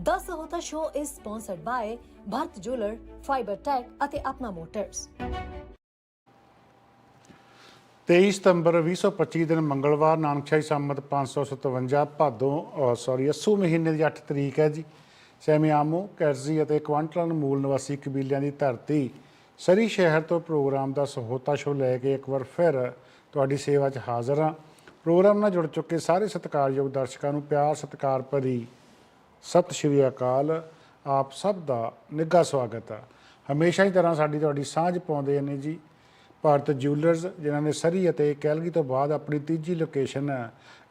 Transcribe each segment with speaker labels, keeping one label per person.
Speaker 1: The Sahota Show is sponsored by Bharat Jeweler, Fiber Tech ਅਤੇ Apna motors
Speaker 2: 23 ਸਤੰਬਰ 2025 ਦਿਨ ਮੰਗਲਵਾਰ ਨਾਨਕਸ਼ਾਹੀ ਸੰਮਤ 557 ਭਾਦੋਂ sorry ਅੱਸੂ ਮਹੀਨੇ ਦੀ 8 ਤਰੀਕ ਹੈ ਜੀ। ਸੈਮਿਆਮੋ ਕੈਰਜ਼ੀ ਅਤੇ ਕੁਆਂਟਲਨ ਮੂਲ ਨਿਵਾਸੀ ਕਬੀਲਿਆਂ ਦੀ ਧਰਤੀ ਸਰੀ ਸ਼ਹਿਰ ਤੋਂ ਪ੍ਰੋਗਰਾਮ ਦਾ ਸਹੋਤਾ ਸ਼ੋ ਲੈ ਕੇ ਇੱਕ ਵਾਰ ਫਿਰ ਤੁਹਾਡੀ ਸੇਵਾ 'ਚ ਹਾਜ਼ਰ ਹਾਂ। ਪ੍ਰੋਗਰਾਮ ਨਾਲ ਜੁੜ ਚੁੱਕੇ ਸਾਰੇ ਸਤਿਕਾਰਯੋਗ ਦਰਸ਼ਕਾਂ ਨੂੰ ਪਿਆਰ ਸਤਿਕਾਰ ਭਰੀ ਸਤਿ ਸ਼੍ਰੀ ਅਕਾਲ। ਆਪ ਸਭ ਦਾ ਨਿੱਘਾ ਸਵਾਗਤ ਹੈ। ਹਮੇਸ਼ਾ ਹੀ ਤਰ੍ਹਾਂ ਸਾਡੀ ਤੁਹਾਡੀ ਸਾਂਝ ਪਾਉਂਦੇ ਨੇ ਜੀ। ਭਾਰਤ ਜਿਊਲਰਸ ਜਿਨ੍ਹਾਂ ਨੇ ਸਰੀ ਅਤੇ ਕੈਲਗੀ ਤੋਂ ਬਾਅਦ ਆਪਣੀ ਤੀਜੀ ਲੋਕੇਸ਼ਨ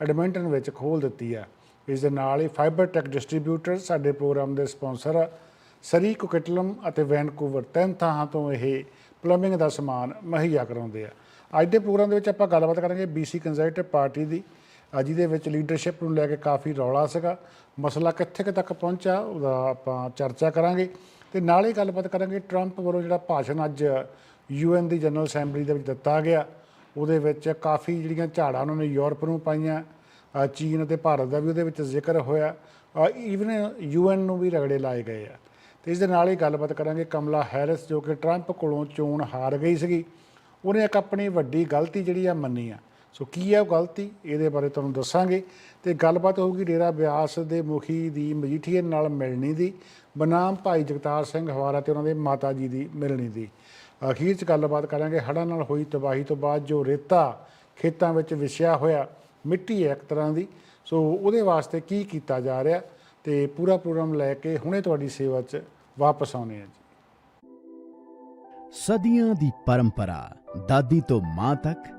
Speaker 2: ਐਡਮਿੰਟਨ ਵਿੱਚ ਖੋਲ ਦਿੱਤੀ ਹੈ। ਇਸ ਦੇ ਨਾਲ ਹੀ ਫਾਈਬਰ ਟੈਕ ਡਿਸਟ੍ਰੀਬਿਊਟਰ ਸਾਡੇ ਪ੍ਰੋਗਰਾਮ ਦੇ ਸਪਾਂਸਰ ਸਰੀ, ਕੁਕਿਟਲਮ ਅਤੇ ਵੈਨਕੂਵਰ ਤਿੰਨ ਥਾਂ ਤੋਂ ਇਹ ਪਲੰਬਿੰਗ ਦਾ ਸਮਾਨ ਮੁਹੱਈਆ ਕਰਾਉਂਦੇ ਆ। ਅੱਜ ਦੇ ਪ੍ਰੋਗਰਾਮ ਦੇ ਵਿੱਚ ਆਪਾਂ ਗੱਲਬਾਤ ਕਰਾਂਗੇ BC ਕੰਜ਼ਰਵੇਟਿਵ ਪਾਰਟੀ ਦੀ। ਜਿਹਦੇ ਵਿੱਚ ਲੀਡਰਸ਼ਿਪ ਨੂੰ ਲੈ ਕੇ ਕਾਫੀ ਰੌਲਾ ਸੀਗਾ। ਮਸਲਾ ਕਿੱਥੇ ਕੁ ਤੱਕ ਪਹੁੰਚਾ ਉਹਦਾ ਆਪਾਂ ਚਰਚਾ ਕਰਾਂਗੇ। ਤੇ ਨਾਲ ਹੀ ਗੱਲਬਾਤ ਕਰਾਂਗੇ ਟਰੰਪ ਵੱਲੋਂ ਜਿਹੜਾ ਭਾਸ਼ਣ ਅੱਜ ਯੂਐਨ ਦੀ ਜਨਰਲ ਅਸੈਂਬਲੀ ਦੇ ਵਿੱਚ ਦਿੱਤਾ ਗਿਆ। ਉਹਦੇ ਵਿੱਚ ਕਾਫੀ ਜਿਹੜੀਆਂ ਝਾੜਾਂ ਉਹਨਾਂ ਨੇ ਯੂਰਪ ਨੂੰ ਪਾਈਆਂ ਚੀਨ ਅਤੇ ਭਾਰਤ ਦਾ ਵੀ ਉਹਦੇ ਵਿੱਚ ਜ਼ਿਕਰ ਹੋਇਆ। ਈਵਨ ਯੂਐਨ ਨੂੰ ਵੀ ਰਗੜੇ ਲਾਏ ਗਏ ਆ। ਤੇ ਇਸ ਦੇ ਨਾਲ ਹੀ ਗੱਲਬਾਤ ਕਰਾਂਗੇ ਕਮਲਾ ਹੈਰਿਸ ਜੋ ਕਿ ਟਰੰਪ ਕੋਲੋਂ ਚੋਣ ਹਾਰ ਗਈ ਸੀਗੀ। ਉਹਨੇ ਇੱਕ ਆਪਣੀ ਵੱਡੀ ਗਲਤੀ ਜਿਹੜੀ ਆ ਮੰਨੀ ਆ। ਸੋ ਕੀ ਹੈ ਉਹ ਗਲਤੀ? ਇਹਦੇ ਬਾਰੇ ਤੁਹਾਨੂੰ ਦੱਸਾਂਗੇ। ਤੇ ਗੱਲਬਾਤ ਹੋਊਗੀ ਡੇਰਾ ਬਿਆਸ ਦੇ ਮੁਖੀ ਦੀ ਮਜੀਠੀਏ ਨਾਲ ਮਿਲਣੀ ਦੀ, ਬਨਾਮ ਭਾਈ ਜਗਤਾਰ ਸਿੰਘ ਹਵਾਰਾ ਤੇ ਉਹਨਾਂ ਦੇ ਮਾਤਾ ਜੀ ਦੀ ਮਿਲਣੀ ਦੀ। ਅਖੀਰ 'ਚ ਗੱਲਬਾਤ ਕਰਾਂਗੇ। ਹੜ੍ਹਾਂ ਨਾਲ ਹੋਈ ਤਬਾਹੀ ਤੋਂ ਬਾਅਦ ਜੋ ਰੇਤਾ ਖੇਤਾਂ ਵਿੱਚ ਵਿਛਿਆ ਹੋਇਆ ਮਿੱਟੀ ਹੈ ਇੱਕ ਤਰ੍ਹਾਂ ਦੀ, ਸੋ ਉਹਦੇ ਵਾਸਤੇ ਕੀ ਕੀਤਾ ਜਾ ਰਿਹਾ? ਤੇ ਪੂਰਾ ਪ੍ਰੋਗਰਾਮ ਲੈ ਕੇ ਹੁਣੇ ਤੁਹਾਡੀ ਸੇਵਾ 'ਚ ਵਾਪਸ ਆਉਣੇ ਆ ਜੀ।
Speaker 3: ਸਦੀਆਂ ਦੀ ਪਰੰਪਰਾ, ਦਾਦੀ ਤੋਂ ਮਾਂ ਤੱਕ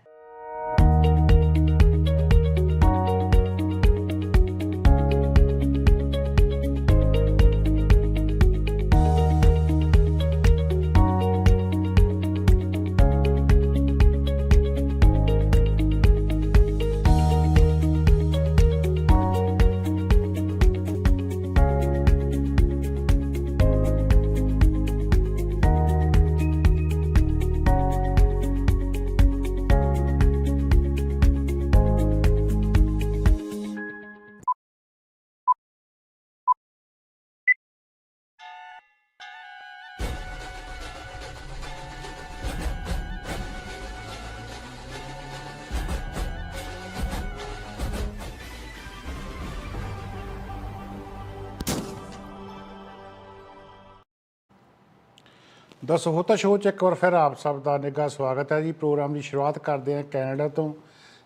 Speaker 2: ਦਸ ਹੋਤਾ ਸ਼ੋਅ ਚ ਇੱਕ ਵਾਰ ਫਿਰ ਆਪ ਸਭ ਦਾ ਨਿੱਘਾ ਸਵਾਗਤ ਹੈ ਜੀ। ਪ੍ਰੋਗਰਾਮ ਦੀ ਸ਼ੁਰੂਆਤ ਕਰਦੇ ਹਾਂ ਕੈਨੇਡਾ ਤੋਂ।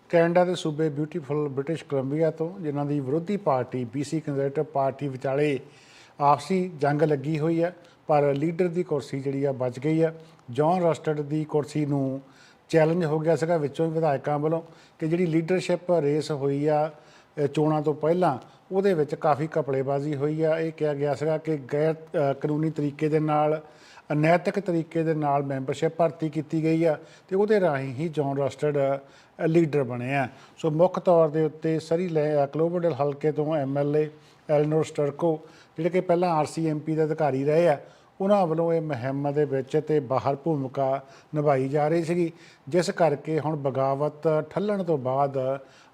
Speaker 2: ਕੈਨੇਡਾ ਦੇ ਸੂਬੇ ਬਿਊਟੀਫੁਲ ਬ੍ਰਿਟਿਸ਼ ਕੋਲੰਬੀਆ ਤੋਂ, ਜਿਨ੍ਹਾਂ ਦੀ ਵਿਰੋਧੀ ਪਾਰਟੀ BC ਕੰਜ਼ਰਵੇਟਿਵ ਪਾਰਟੀ ਵਿਚਾਲੇ ਆਪਸੀ ਜੰਗ ਲੱਗੀ ਹੋਈ ਹੈ। ਪਰ ਲੀਡਰ ਦੀ ਕੁਰਸੀ ਜਿਹੜੀ ਆ ਬਚ ਗਈ ਆ। ਜੌਨ ਰਸਟਡ ਦੀ ਕੁਰਸੀ ਨੂੰ ਚੈਲੰਜ ਹੋ ਗਿਆ ਸੀਗਾ ਵਿੱਚੋਂ ਹੀ ਵਿਧਾਇਕਾਂ ਵੱਲੋਂ ਕਿ ਜਿਹੜੀ ਲੀਡਰਸ਼ਿਪ ਰੇਸ ਹੋਈ ਆ ਚੋਣਾਂ ਤੋਂ ਪਹਿਲਾਂ, ਉਹਦੇ ਵਿੱਚ ਕਾਫੀ ਘਪਲੇਬਾਜ਼ੀ ਹੋਈ ਆ। ਇਹ ਕਿਹਾ ਗਿਆ ਸੀਗਾ ਕਿ ਗੈਰ ਕਾਨੂੰਨੀ ਤਰੀਕੇ ਦੇ ਨਾਲ ਅਨੈਤਿਕ ਤਰੀਕੇ ਦੇ ਨਾਲ ਮੈਂਬਰਸ਼ਿਪ ਭਰਤੀ ਕੀਤੀ ਗਈ ਆ ਤੇ ਉਹਦੇ ਰਾਹੀਂ ਹੀ ਜੌਨ ਰਸਟਡ ਲੀਡਰ ਬਣੇ ਆ। ਸੋ ਮੁੱਖ ਤੌਰ ਦੇ ਉੱਤੇ ਸਰੀ ਲੈ ਕਲੋਵਰਡਲ ਹਲਕੇ ਤੋਂ ਐਮਐਲਏ ਐਲਨੋਰ ਸਟਰਕੋ ਜਿਹੜੇ ਕਿ ਪਹਿਲਾਂ ਆਰਸੀਐਮਪੀ ਦੇ ਅਧਿਕਾਰੀ ਰਹੇ ਆ, ਉਹਨਾਂ ਵੱਲੋਂ ਇਹ ਮੁਹਿੰਮ ਦੇ ਵਿੱਚ ਤੇ ਬਾਹਰ ਭੂਮਿਕਾ ਨਿਭਾਈ ਜਾ ਰਹੀ ਸੀਗੀ, ਜਿਸ ਕਰਕੇ ਹੁਣ ਬਗਾਵਤ ਠੱਲਣ ਤੋਂ ਬਾਅਦ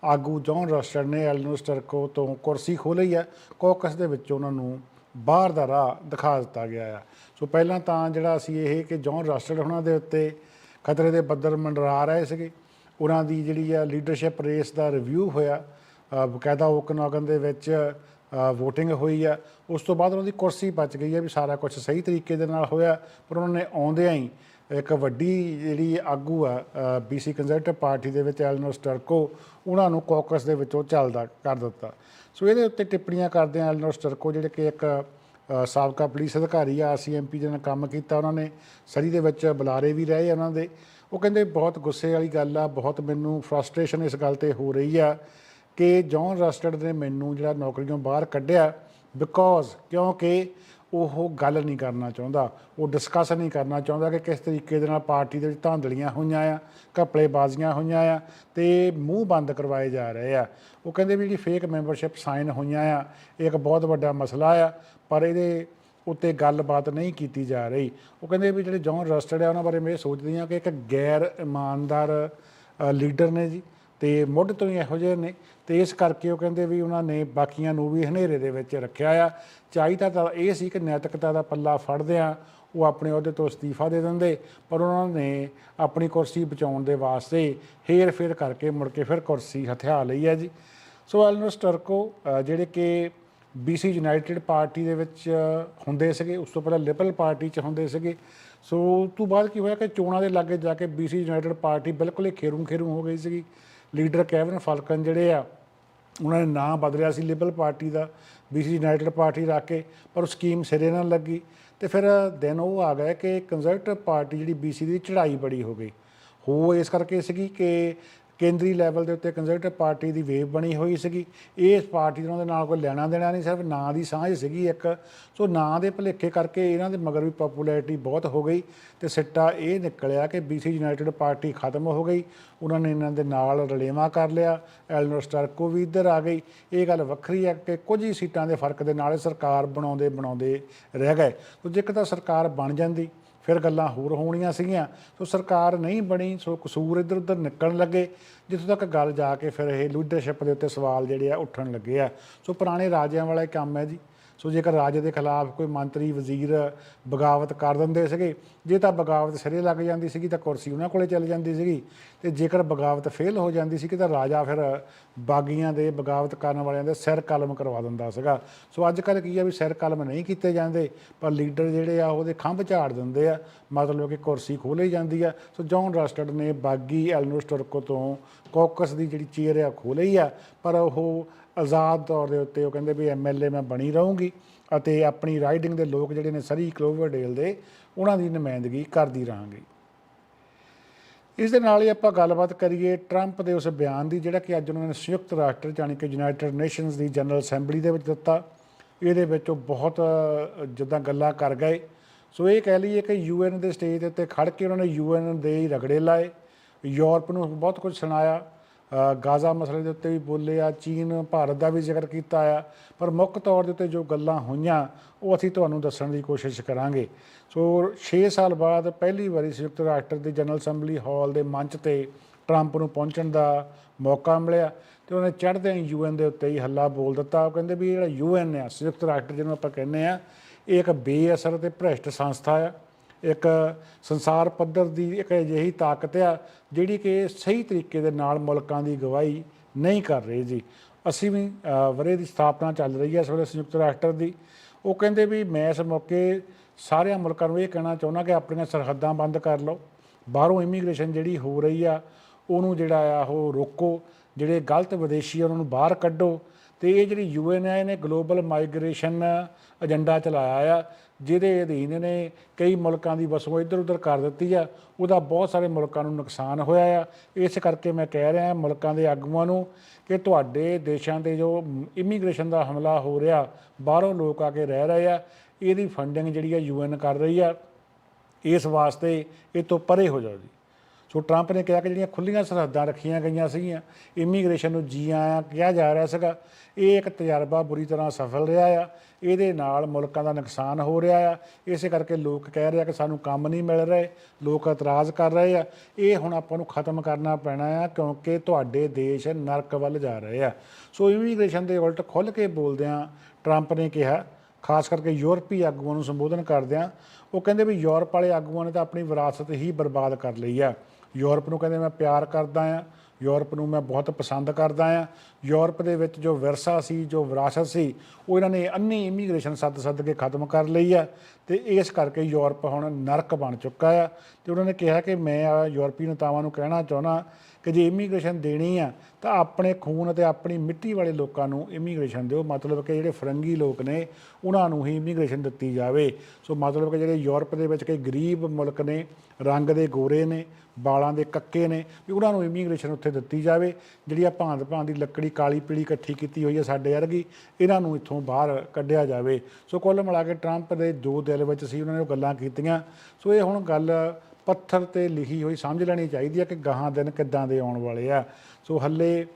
Speaker 2: ਆਗੂ ਜੌਨ ਰਸਟਰ ਨੇ ਐਲਨੋਰ ਸਟਰਕੋ ਤੋਂ ਕੁਰਸੀ ਖੋਲ੍ਹੀ ਹੈ ਕੋਕਸ ਦੇ ਵਿੱਚ ਉਹਨਾਂ ਨੂੰ ਬਾਹਰ ਦਾ ਰਾਹ ਦਿਖਾ ਦਿੱਤਾ ਗਿਆ ਆ। ਸੋ ਪਹਿਲਾਂ ਤਾਂ ਜਿਹੜਾ ਅਸੀਂ ਇਹ ਕਿ ਜੌਨ ਰਸਟਰ ਉਹਨਾਂ ਦੇ ਉੱਤੇ ਖਤਰੇ ਦੇ ਬੱਦਲ ਮੰਡਰਾ ਰਹੇ ਸੀਗੇ। ਉਹਨਾਂ ਦੀ ਜਿਹੜੀ ਆ ਲੀਡਰਸ਼ਿਪ ਰੇਸ ਦਾ ਰਿਵਿਊ ਹੋਇਆ। ਅ, ਬਕਾਇਦਾ ਓਕਨਾਗਨ ਦੇ ਵਿੱਚ ਵੋਟਿੰਗ ਹੋਈ ਆ। ਉਸ ਤੋਂ ਬਾਅਦ ਉਹਨਾਂ ਦੀ ਕੁਰਸੀ ਬਚ ਗਈ ਹੈ ਵੀ ਸਾਰਾ ਕੁਝ ਸਹੀ ਤਰੀਕੇ ਦੇ ਨਾਲ ਹੋਇਆ ਪਰ ਉਹਨਾਂ ਨੇ ਆਉਂਦਿਆਂ ਹੀ ਇੱਕ ਵੱਡੀ ਜਿਹੜੀ ਆਗੂ ਆ BC ਕੰਜ਼ਰਵੇਟਿਵ ਪਾਰਟੀ ਦੇ ਵਿੱਚ ਐਲਨੋ ਸਟਰਕੋ ਉਹਨਾਂ ਨੂੰ ਕਾਕਸ ਦੇ ਵਿੱਚੋਂ ਚੱਲਦਾ, ਕਰ ਦਿੱਤਾ। ਸੋ ਇਹਦੇ ਉੱਤੇ ਟਿੱਪਣੀਆਂ ਕਰਦੇ ਆ ਐਲਨੋ ਸਟਰਕੋ ਜਿਹੜੇ ਕਿ ਇੱਕ ਸਾਬਕਾ ਪੁਲਿਸ ਅਧਿਕਾਰੀ ਆ ਆਰਸੀਐਮਪੀ ਦੇ ਨਾਲ ਕੰਮ ਕੀਤਾ ਉਹਨਾਂ ਨੇ, ਸਰੀ ਦੇ ਵਿੱਚ ਬੁਲਾਰੇ ਵੀ ਰਹੇ ਉਹਨਾਂ ਦੇ। ਉਹ ਕਹਿੰਦੇ, ਬਹੁਤ ਗੁੱਸੇ ਵਾਲੀ ਗੱਲ ਆ, ਬਹੁਤ ਮੈਨੂੰ ਫਰਸਟ੍ਰੇਸ਼ਨ ਇਸ ਗੱਲ ਤੇ ਹੋ ਰਹੀ ਆ ਕਿ ਜੌਨ ਰਸਟਡ ਨੇ ਮੈਨੂੰ ਜਿਹੜਾ ਨੌਕਰੀਆਂ ਬਾਹਰ ਕੱਢਿਆ ਬਿਕੋਜ਼ ਕਿਉਂਕਿ ਉਹ ਗੱਲ ਨਹੀਂ ਕਰਨਾ ਚਾਹੁੰਦਾ। ਉਹ ਡਿਸਕਸ ਨਹੀਂ ਕਰਨਾ ਚਾਹੁੰਦਾ ਕਿ ਕਿਸ ਤਰੀਕੇ ਦੇ ਨਾਲ ਪਾਰਟੀ ਦੇ ਵਿੱਚ ਧਾਂਦਲੀਆਂ ਹੋਈਆਂ ਆ, ਘਪਲੇਬਾਜ਼ੀਆਂ ਹੋਈਆਂ ਆ ਤੇ ਮੂੰਹ ਬੰਦ ਕਰਵਾਏ ਜਾ ਰਹੇ ਆ। ਉਹ ਕਹਿੰਦੇ ਵੀ ਜਿਹੜੀ ਫੇਕ ਮੈਂਬਰਸ਼ਿਪ ਸਾਈਨ ਹੋਈਆਂ ਆ, ਇਹ ਇੱਕ ਬਹੁਤ ਵੱਡਾ ਮਸਲਾ ਆ, ਪਰ ਇਹਦੇ ਉੱਤੇ ਗੱਲਬਾਤ ਨਹੀਂ ਕੀਤੀ ਜਾ ਰਹੀ। ਉਹ ਕਹਿੰਦੇ ਵੀ ਜਿਹੜੇ ਜੌਨ ਰਸਟਡ ਆ, ਉਹਨਾਂ ਬਾਰੇ ਮੈਂ ਇਹ ਸੋਚਦੀ ਹਾਂ ਕਿ ਇੱਕ ਗੈਰ ਇਮਾਨਦਾਰ ਲੀਡਰ ਨੇ ਜੀ ਤੇ ਮੁੱਢ ਤੋਂ ਹੀ ਇਹੋ ਜਿਹੇ ਨੇ। ਤੇ ਇਸ ਕਰਕੇ ਉਹ ਕਹਿੰਦੇ ਵੀ ਉਹਨਾਂ ਨੇ ਬਾਕੀਆਂ ਨੂੰ ਵੀ ਹਨੇਰੇ ਦੇ ਵਿੱਚ ਰੱਖਿਆ ਆ। ਚਾਹੀਦਾ ਤਾਂ ਇਹ ਸੀ ਕਿ ਨੈਤਿਕਤਾ ਦਾ ਪੱਲਾ ਫੜਦਿਆਂ ਉਹ ਆਪਣੇ ਅਹੁਦੇ ਤੋਂ ਅਸਤੀਫਾ ਦੇ ਦਿੰਦੇ, ਪਰ ਉਹਨਾਂ ਨੇ ਆਪਣੀ ਕੁਰਸੀ ਬਚਾਉਣ ਦੇ ਵਾਸਤੇ ਹੇਰ ਫੇਰ ਕਰਕੇ ਮੁੜ ਕੇ ਫਿਰ ਕੁਰਸੀ ਹਥਿਆ ਲਈ ਹੈ ਜੀ। ਸੋ ਐਲਨਸ ਟਰਕੋ ਜਿਹੜੇ ਕਿ BC ਯੂਨਾਈਟਿਡ ਪਾਰਟੀ ਦੇ ਵਿੱਚ ਹੁੰਦੇ ਸੀਗੇ, ਉਸ ਤੋਂ ਪਹਿਲਾਂ ਲਿਬਰਲ ਪਾਰਟੀ 'ਚ ਹੁੰਦੇ ਸੀਗੇ। ਸੋ ਉਸ ਤੋਂ ਬਾਅਦ ਕੀ ਹੋਇਆ ਕਿ ਚੋਣਾਂ ਦੇ ਲਾਗੇ ਜਾ ਕੇ BC ਯੂਨਾਈਟਿਡ ਪਾਰਟੀ ਬਿਲਕੁਲ ਹੀ ਖੇਰੂ ਖੇਰੂ ਹੋ ਗਈ ਸੀਗੀ। ਲੀਡਰ ਕੈਵਨ ਫਾਲਕਨ ਜਿਹੜੇ ਆ, ਉਹਨਾਂ ਨੇ ਨਾਂ ਬਦਲਿਆ ਸੀ ਲਿਬਰਲ ਪਾਰਟੀ ਦਾ BC ਯੂਨਾਈਟਿਡ ਪਾਰਟੀ ਰੱਖ ਕੇ, ਪਰ ਉਹ ਸਕੀਮ ਸਿਰੇ ਨਾਲ ਲੱਗੀ। ਤੇ ਫਿਰ ਦਿਨ ਉਹ ਆ ਗਿਆ ਕਿ ਕੰਜ਼ਰਵੇਟਿਵ ਪਾਰਟੀ ਜਿਹੜੀ BC ਦੀ ਚੜ੍ਹਾਈ ਬੜੀ ਹੋ ਗਈ। ਹੋ ਇਸ ਕਰਕੇ ਸੀਗੀ ਕਿ ਕੇਂਦਰੀ ਲੈਵਲ ਦੇ ਉੱਤੇ ਕੰਜ਼ਰਵੇਟਿਵ ਪਾਰਟੀ ਦੀ ਵੇਵ ਬਣੀ ਹੋਈ ਸੀਗੀ। ਇਸ ਪਾਰਟੀ ਨਾਲ ਦੇ ਨਾਲ ਕੋਈ ਲੈਣਾ ਦੇਣਾ ਨਹੀਂ, ਸਿਰਫ ਨਾਂ ਦੀ ਸਾਂਝ ਸੀਗੀ ਇੱਕ। ਸੋ ਨਾਂ ਦੇ ਭੁਲੇਖੇ ਕਰਕੇ ਇਹਨਾਂ ਦੇ ਮਗਰ ਵੀ ਪਪੂਲੈਰਿਟੀ ਬਹੁਤ ਹੋ ਗਈ ਤੇ ਸਿੱਟਾ ਇਹ ਨਿਕਲਿਆ ਕਿ BC ਯੂਨਾਈਟਿਡ ਪਾਰਟੀ ਖਤਮ ਹੋ ਗਈ। ਉਹਨਾਂ ਨੇ ਇਹਨਾਂ ਦੇ ਨਾਲ ਰਲੇਵਾ ਕਰ ਲਿਆ। ਐਲਨੋਰ ਸਟਾਰਕੋ ਵੀ ਇੱਧਰ ਆ ਗਈ। ਇਹ ਗੱਲ ਵੱਖਰੀ ਹੈ ਕਿ ਕੁਝ ਹੀ ਸੀਟਾਂ ਦੇ ਫ਼ਰਕ ਦੇ ਨਾਲ ਸਰਕਾਰ ਬਣਾਉਂਦੇ ਬਣਾਉਂਦੇ ਰਹਿ ਗਏ। ਸੋ ਜੇ ਕਿਤਾ ਸਰਕਾਰ ਬਣ ਜਾਂਦੀ ਫਿਰ ਗੱਲਾਂ ਹੋਰ ਹੋਣੀਆਂ ਸੀਗੀਆਂ। ਸੋ ਸਰਕਾਰ ਨਹੀਂ ਬਣੀ, ਸੋ ਕਸੂਰ ਇੱਧਰ ਉੱਧਰ ਨਿਕਲਣ ਲੱਗੇ। ਜਿੱਥੋਂ ਤੱਕ ਗੱਲ ਜਾ ਕੇ ਫਿਰ ਇਹ ਲੀਡਰਸ਼ਿਪ ਦੇ ਉੱਤੇ ਸਵਾਲ ਜਿਹੜੇ ਆ ਉੱਠਣ ਲੱਗੇ ਆ। ਸੋ ਪੁਰਾਣੇ ਰਾਜਿਆਂ ਵਾਲਾ ਹੀ ਕੰਮ ਹੈ ਜੀ। ਸੋ ਜੇਕਰ ਰਾਜੇ ਦੇ ਖਿਲਾਫ ਕੋਈ ਮੰਤਰੀ, ਵਜ਼ੀਰ ਬਗਾਵਤ ਕਰ ਦਿੰਦੇ ਸੀਗੇ, ਜੇ ਤਾਂ ਬਗਾਵਤ ਸਿਰੇ ਲੱਗ ਜਾਂਦੀ ਸੀਗੀ ਤਾਂ ਕੁਰਸੀ ਉਹਨਾਂ ਕੋਲੇ ਚਲੀ ਜਾਂਦੀ ਸੀਗੀ ਤੇ ਜੇਕਰ ਬਗਾਵਤ ਫੇਲ ਹੋ ਜਾਂਦੀ ਸੀ ਤਾਂ ਰਾਜਾ ਫਿਰ ਬਾਗੀਆਂ ਦੇ ਬਗਾਵਤ ਕਰਨ ਵਾਲਿਆਂ ਦੇ ਸਿਰ ਕਲਮ ਕਰਵਾ ਦਿੰਦਾ ਸੀਗਾ। ਸੋ ਅੱਜ ਕੱਲ੍ਹ ਕੀ ਆ ਵੀ ਸਿਰ ਕਲਮ ਨਹੀਂ ਕੀਤੇ ਜਾਂਦੇ, ਪਰ ਲੀਡਰ ਜਿਹੜੇ ਆ ਉਹਦੇ ਖੰਭ ਝਾੜ ਦਿੰਦੇ ਆ, ਮਤਲਬ ਕਿ ਕੁਰਸੀ ਖੋਲ੍ਹੀ ਜਾਂਦੀ ਆ। ਸੋ ਜੌਨ ਰਸਟਡ ਨੇ ਬਾਗੀ ਐਲਨੋਸ ਤੋਂ ਕੋਕਸ ਦੀ ਜਿਹੜੀ ਚੇਅਰ ਆ ਖੋਲ੍ਹੀ ਆ, ਪਰ ਉਹ ਆਜ਼ਾਦ ਤੌਰ ਦੇ ਉੱਤੇ ਉਹ ਕਹਿੰਦੇ ਵੀ ਐਮਐਲਏ ਮੈਂ ਬਣੀ ਰਹੂੰਗੀ ਅਤੇ ਆਪਣੀ ਰਾਈਡਿੰਗ ਦੇ ਲੋਕ ਜਿਹੜੇ ਨੇ ਸਰੀ ਕਲੋਵਰਡੇਲ ਦੇ, ਉਹਨਾਂ ਦੀ ਨੁਮਾਇੰਦਗੀ ਕਰਦੀ ਰਹਾਂਗੀ। ਇਸ ਦੇ ਨਾਲ ਹੀ ਆਪਾਂ ਗੱਲਬਾਤ ਕਰੀਏ ਟਰੰਪ ਦੇ ਉਸ ਬਿਆਨ ਦੀ, ਜਿਹੜਾ ਕਿ ਅੱਜ ਉਹਨਾਂ ਨੇ ਸੰਯੁਕਤ ਰਾਸ਼ਟਰ ਯਾਨੀ ਕਿ ਯੂਨਾਈਟਿਡ ਨੇਸ਼ਨਸ ਦੀ ਜਨਰਲ ਅਸੈਂਬਲੀ ਦੇ ਵਿੱਚ ਦਿੱਤਾ। ਇਹਦੇ ਵਿੱਚ ਉਹ ਬਹੁਤ ਜਿੱਦਾਂ ਗੱਲਾਂ ਕਰ ਗਏ। ਸੋ ਇਹ ਕਹਿ ਲਈਏ ਕਿ ਯੂਐਨ ਦੇ ਸਟੇਜ ਦੇ ਉੱਤੇ ਖੜ ਕੇ ਉਹਨਾਂ ਨੇ ਯੂਐਨ ਦੇ ਹੀ ਰਗੜੇ ਲਾਏ। ਯੂਰਪ ਨੂੰ ਬਹੁਤ ਕੁਝ ਸੁਣਾਇਆ। ਗਾਜ਼ਾ ਮਸਲੇ ਦੇ ਉੱਤੇ ਵੀ ਬੋਲੇ ਆ, ਚੀਨ, ਭਾਰਤ ਦਾ ਵੀ ਜ਼ਿਕਰ ਕੀਤਾ ਆ। ਪਰ ਮੁੱਖ ਤੌਰ ਦੇ ਉੱਤੇ ਜੋ ਗੱਲਾਂ ਹੋਈਆਂ, ਉਹ ਅਸੀਂ ਤੁਹਾਨੂੰ ਦੱਸਣ ਦੀ ਕੋਸ਼ਿਸ਼ ਕਰਾਂਗੇ। ਸੋ 6 ਸਾਲ ਬਾਅਦ ਪਹਿਲੀ ਵਾਰੀ ਸੰਯੁਕਤ ਰਾਸ਼ਟਰ ਦੀ ਜਨਰਲ ਅਸੈਂਬਲੀ ਹਾਲ ਦੇ ਮੰਚ ਤੇ ਟਰੰਪ ਨੂੰ ਪਹੁੰਚਣ ਦਾ ਮੌਕਾ ਮਿਲਿਆ ਤੇ ਉਹਨੇ ਚੜ੍ਹਦੇ ਯੂਐਨ ਦੇ ਉੱਤੇ ਹੀ ਹੱਲਾ ਬੋਲ ਦਿੱਤਾ। ਉਹ ਕਹਿੰਦੇ ਵੀ ਇਹ ਜਿਹੜਾ ਯੂਐਨ ਆ, ਸੰਯੁਕਤ ਰਾਸ਼ਟਰ ਜਿਹਨੂੰ ਆਪਾਂ ਕਹਿੰਦੇ ਆ, ਇਹ ਇੱਕ ਬੇਅਸਰ ਤੇ ਭ੍ਰਿਸ਼ਟ ਸੰਸਥਾ ਆ। ਇੱਕ ਸੰਸਾਰ ਪੱਧਰ ਦੀ ਇੱਕ ਅਜਿਹੀ ਤਾਕਤ ਆ, ਜਿਹੜੀ ਕਿ ਸਹੀ ਤਰੀਕੇ ਦੇ ਨਾਲ ਮੁਲਕਾਂ ਦੀ ਗਵਾਹੀ ਨਹੀਂ ਕਰ ਰਹੀ ਜੀ। ਅਸੀਂ ਵੀ ਵਰੇ ਦੀ ਸਥਾਪਨਾ ਚੱਲ ਰਹੀ ਹੈ ਇਸ ਵੇਲੇ ਸੰਯੁਕਤ ਰਾਸ਼ਟਰ ਦੀ। ਉਹ ਕਹਿੰਦੇ ਵੀ ਮੈਂ ਇਸ ਮੌਕੇ ਸਾਰਿਆਂ ਮੁਲਕਾਂ ਨੂੰ ਇਹ ਕਹਿਣਾ ਚਾਹੁੰਦਾ ਕਿ ਆਪਣੀਆਂ ਸਰਹੱਦਾਂ ਬੰਦ ਕਰ ਲਓ। ਬਾਹਰੋਂ ਇਮੀਗ੍ਰੇਸ਼ਨ ਜਿਹੜੀ ਹੋ ਰਹੀ ਆ, ਉਹਨੂੰ ਜਿਹੜਾ ਆ ਉਹ ਰੋਕੋ। ਜਿਹੜੇ ਗਲਤ ਵਿਦੇਸ਼ੀ ਆ, ਉਹਨਾਂ ਨੂੰ ਬਾਹਰ ਕੱਢੋ। ਤੇ ਇਹ ਜਿਹੜੀ ਯੂਐਨ ਹੈ ਇਹਨੇ ਗਲੋਬਲ ਮਾਈਗ੍ਰੇਸ਼ਨ ਏਜੰਡਾ ਚਲਾਇਆ ਆ ਜਿਹਦੇ ਅਧੀਨ ਨੇ ਕਈ ਮੁਲਕਾਂ ਦੀ ਵਸੋਂ ਇੱਧਰ ਉੱਧਰ ਕਰ ਦਿੱਤੀ ਆ, ਉਹਦਾ ਬਹੁਤ ਸਾਰੇ ਮੁਲਕਾਂ ਨੂੰ ਨੁਕਸਾਨ ਹੋਇਆ ਆ। ਇਸ ਕਰਕੇ ਮੈਂ ਕਹਿ ਰਿਹਾ ਮੁਲਕਾਂ ਦੇ ਆਗੂਆਂ ਨੂੰ ਕਿ ਤੁਹਾਡੇ ਦੇਸ਼ਾਂ ਦੇ ਜੋ ਇਮੀਗ੍ਰੇਸ਼ਨ ਦਾ ਹਮਲਾ ਹੋ ਰਿਹਾ, ਬਾਹਰੋਂ ਲੋਕ ਆ ਕੇ ਰਹਿ ਰਹੇ ਆ, ਇਹਦੀ ਫੰਡਿੰਗ ਜਿਹੜੀ ਆ ਯੂਐਨ ਕਰ ਰਹੀ ਆ, ਇਸ ਵਾਸਤੇ ਇਹ ਤੋਂ ਪਰੇ ਹੋ ਜਾਓ ਜੀ। ਸੋ ਟਰੰਪ ਨੇ ਕਿਹਾ ਕਿ ਜਿਹੜੀਆਂ ਖੁੱਲੀਆਂ ਸਰਹੱਦਾਂ ਰੱਖੀਆਂ ਗਈਆਂ ਸੀਗੀਆਂ ਇਮੀਗ੍ਰੇਸ਼ਨ ਨੂੰ ਜੀ ਆਇਆ ਕਿਹਾ ਜਾ ਰਿਹਾ ਸੀਗਾ, ਇਹ ਇੱਕ ਤਜਰਬਾ ਬੁਰੀ ਤਰ੍ਹਾਂ ਸਫਲ ਰਿਹਾ ਆ, ਇਹਦੇ ਨਾਲ ਮੁਲਕਾਂ ਦਾ ਨੁਕਸਾਨ ਹੋ ਰਿਹਾ ਆ। ਇਸੇ ਕਰਕੇ ਲੋਕ ਕਹਿ ਰਹੇ ਆ ਕਿ ਸਾਨੂੰ ਕੰਮ ਨਹੀਂ ਮਿਲ ਰਹੇ, ਲੋਕ ਇਤਰਾਜ਼ ਕਰ ਰਹੇ ਆ। ਇਹ ਹੁਣ ਆਪਾਂ ਨੂੰ ਖਤਮ ਕਰਨਾ ਪੈਣਾ ਆ, ਕਿਉਂਕਿ ਤੁਹਾਡੇ ਦੇਸ਼ ਨਰਕ ਵੱਲ ਜਾ ਰਹੇ ਆ। ਸੋ ਇਮੀਗ੍ਰੇਸ਼ਨ ਦੇ ਉਲਟ ਖੁੱਲ੍ਹ ਕੇ ਬੋਲਦਿਆਂ ਟਰੰਪ ਨੇ ਕਿਹਾ, ਖਾਸ ਕਰਕੇ ਯੂਰਪੀ ਆਗੂਆਂ ਨੂੰ ਸੰਬੋਧਨ ਕਰਦਿਆਂ, ਉਹ ਕਹਿੰਦੇ ਵੀ ਯੂਰਪ ਵਾਲੇ ਆਗੂਆਂ ਨੇ ਤਾਂ ਆਪਣੀ ਵਿਰਾਸਤ ਹੀ ਬਰਬਾਦ ਕਰ ਲਈ ਆ। ਯੂਰਪ ਨੂੰ ਕਹਿੰਦੇ ਮੈਂ ਪਿਆਰ ਕਰਦਾ ਆ ਯੂਰਪ ਨੂੰ ਮੈਂ ਬਹੁਤ ਪਸੰਦ ਕਰਦਾ ਆ ਯੂਰਪ ਦੇ ਵਿੱਚ ਜੋ ਵਿਰਸਾ ਸੀ, ਜੋ ਵਿਰਾਸਤ ਸੀ, ਉਹ ਇਹਨਾਂ ਨੇ ਅੰਨੀ ਇਮੀਗ੍ਰੇਸ਼ਨ ਸੱਦ ਸੱਦ ਕੇ ਖਤਮ ਕਰ ਲਈ ਆ ਤੇ ਇਸ ਕਰਕੇ ਯੂਰਪ ਹੁਣ ਨਰਕ ਬਣ ਚੁੱਕਾ ਆ ਤੇ ਉਹਨਾਂ ਨੇ ਕਿਹਾ ਕਿ ਮੈਂ ਆ ਯੂਰਪੀ ਨੇਤਾਵਾਂ ਨੂੰ ਕਹਿਣਾ ਚਾਹੁੰਦਾ ਕਿ ਜੇ ਇਮੀਗ੍ਰੇਸ਼ਨ ਦੇਣੀ ਆ, ਤਾਂ ਆਪਣੇ ਖੂਨ ਅਤੇ ਆਪਣੀ ਮਿੱਟੀ ਵਾਲੇ ਲੋਕਾਂ ਨੂੰ ਇਮੀਗ੍ਰੇਸ਼ਨ ਦਿਓ। ਮਤਲਬ ਕਿ ਜਿਹੜੇ ਫਰੰਗੀ ਲੋਕ ਨੇ, ਉਹਨਾਂ ਨੂੰ ਹੀ ਇਮੀਗ੍ਰੇਸ਼ਨ ਦਿੱਤੀ ਜਾਵੇ। ਸੋ ਮਤਲਬ ਕਿ ਜਿਹੜੇ ਯੂਰਪ ਦੇ ਵਿੱਚ ਕਈ ਗਰੀਬ ਮੁਲਕ ਨੇ, ਰੰਗ ਦੇ ਗੋਰੇ ਨੇ ਬਾਲਾਂ ਦੇ ਕੱਕੇ ਨੇ, ਵੀ ਉਹਨਾਂ ਨੂੰ ਇਮੀਗ੍ਰੇਸ਼ਨ ਉੱਥੇ ਦਿੱਤੀ ਜਾਵੇ। ਜਿਹੜੀ ਆ ਭਾਂਤ ਭਾਂਤ ਦੀ ਲੱਕੜੀ ਕਾਲੀ ਪੀਲੀ ਇਕੱਠੀ ਕੀਤੀ ਹੋਈ ਹੈ ਸਾਡੇ ਵਰਗੀ, ਇਹਨਾਂ ਨੂੰ ਇੱਥੋਂ ਬਾਹਰ ਕੱਢਿਆ ਜਾਵੇ। ਸੋ ਕੁੱਲ ਮਿਲਾ ਕੇ ਟਰੰਪ ਦੇ ਦੋ ਦਿਲ ਵਿੱਚ ਸੀ, ਉਹਨਾਂ ਨੇ ਉਹ ਗੱਲਾਂ ਕੀਤੀਆਂ। ਸੋ ਇਹ ਹੁਣ ਗੱਲ ਪੱਥਰ ਤੇ ਲਿਖੀ ਹੋਈ ਸਮਝ ਲੈਣੀ ਚਾਹੀਦੀ ਹੈ ਕਿ ਗਾਹਾਂ ਦਿਨ ਕਿੱਦਾਂ ਦੇ ਆਉਣ ਵਾਲੇ ਆ। ਸੋ ਹੱਲੇ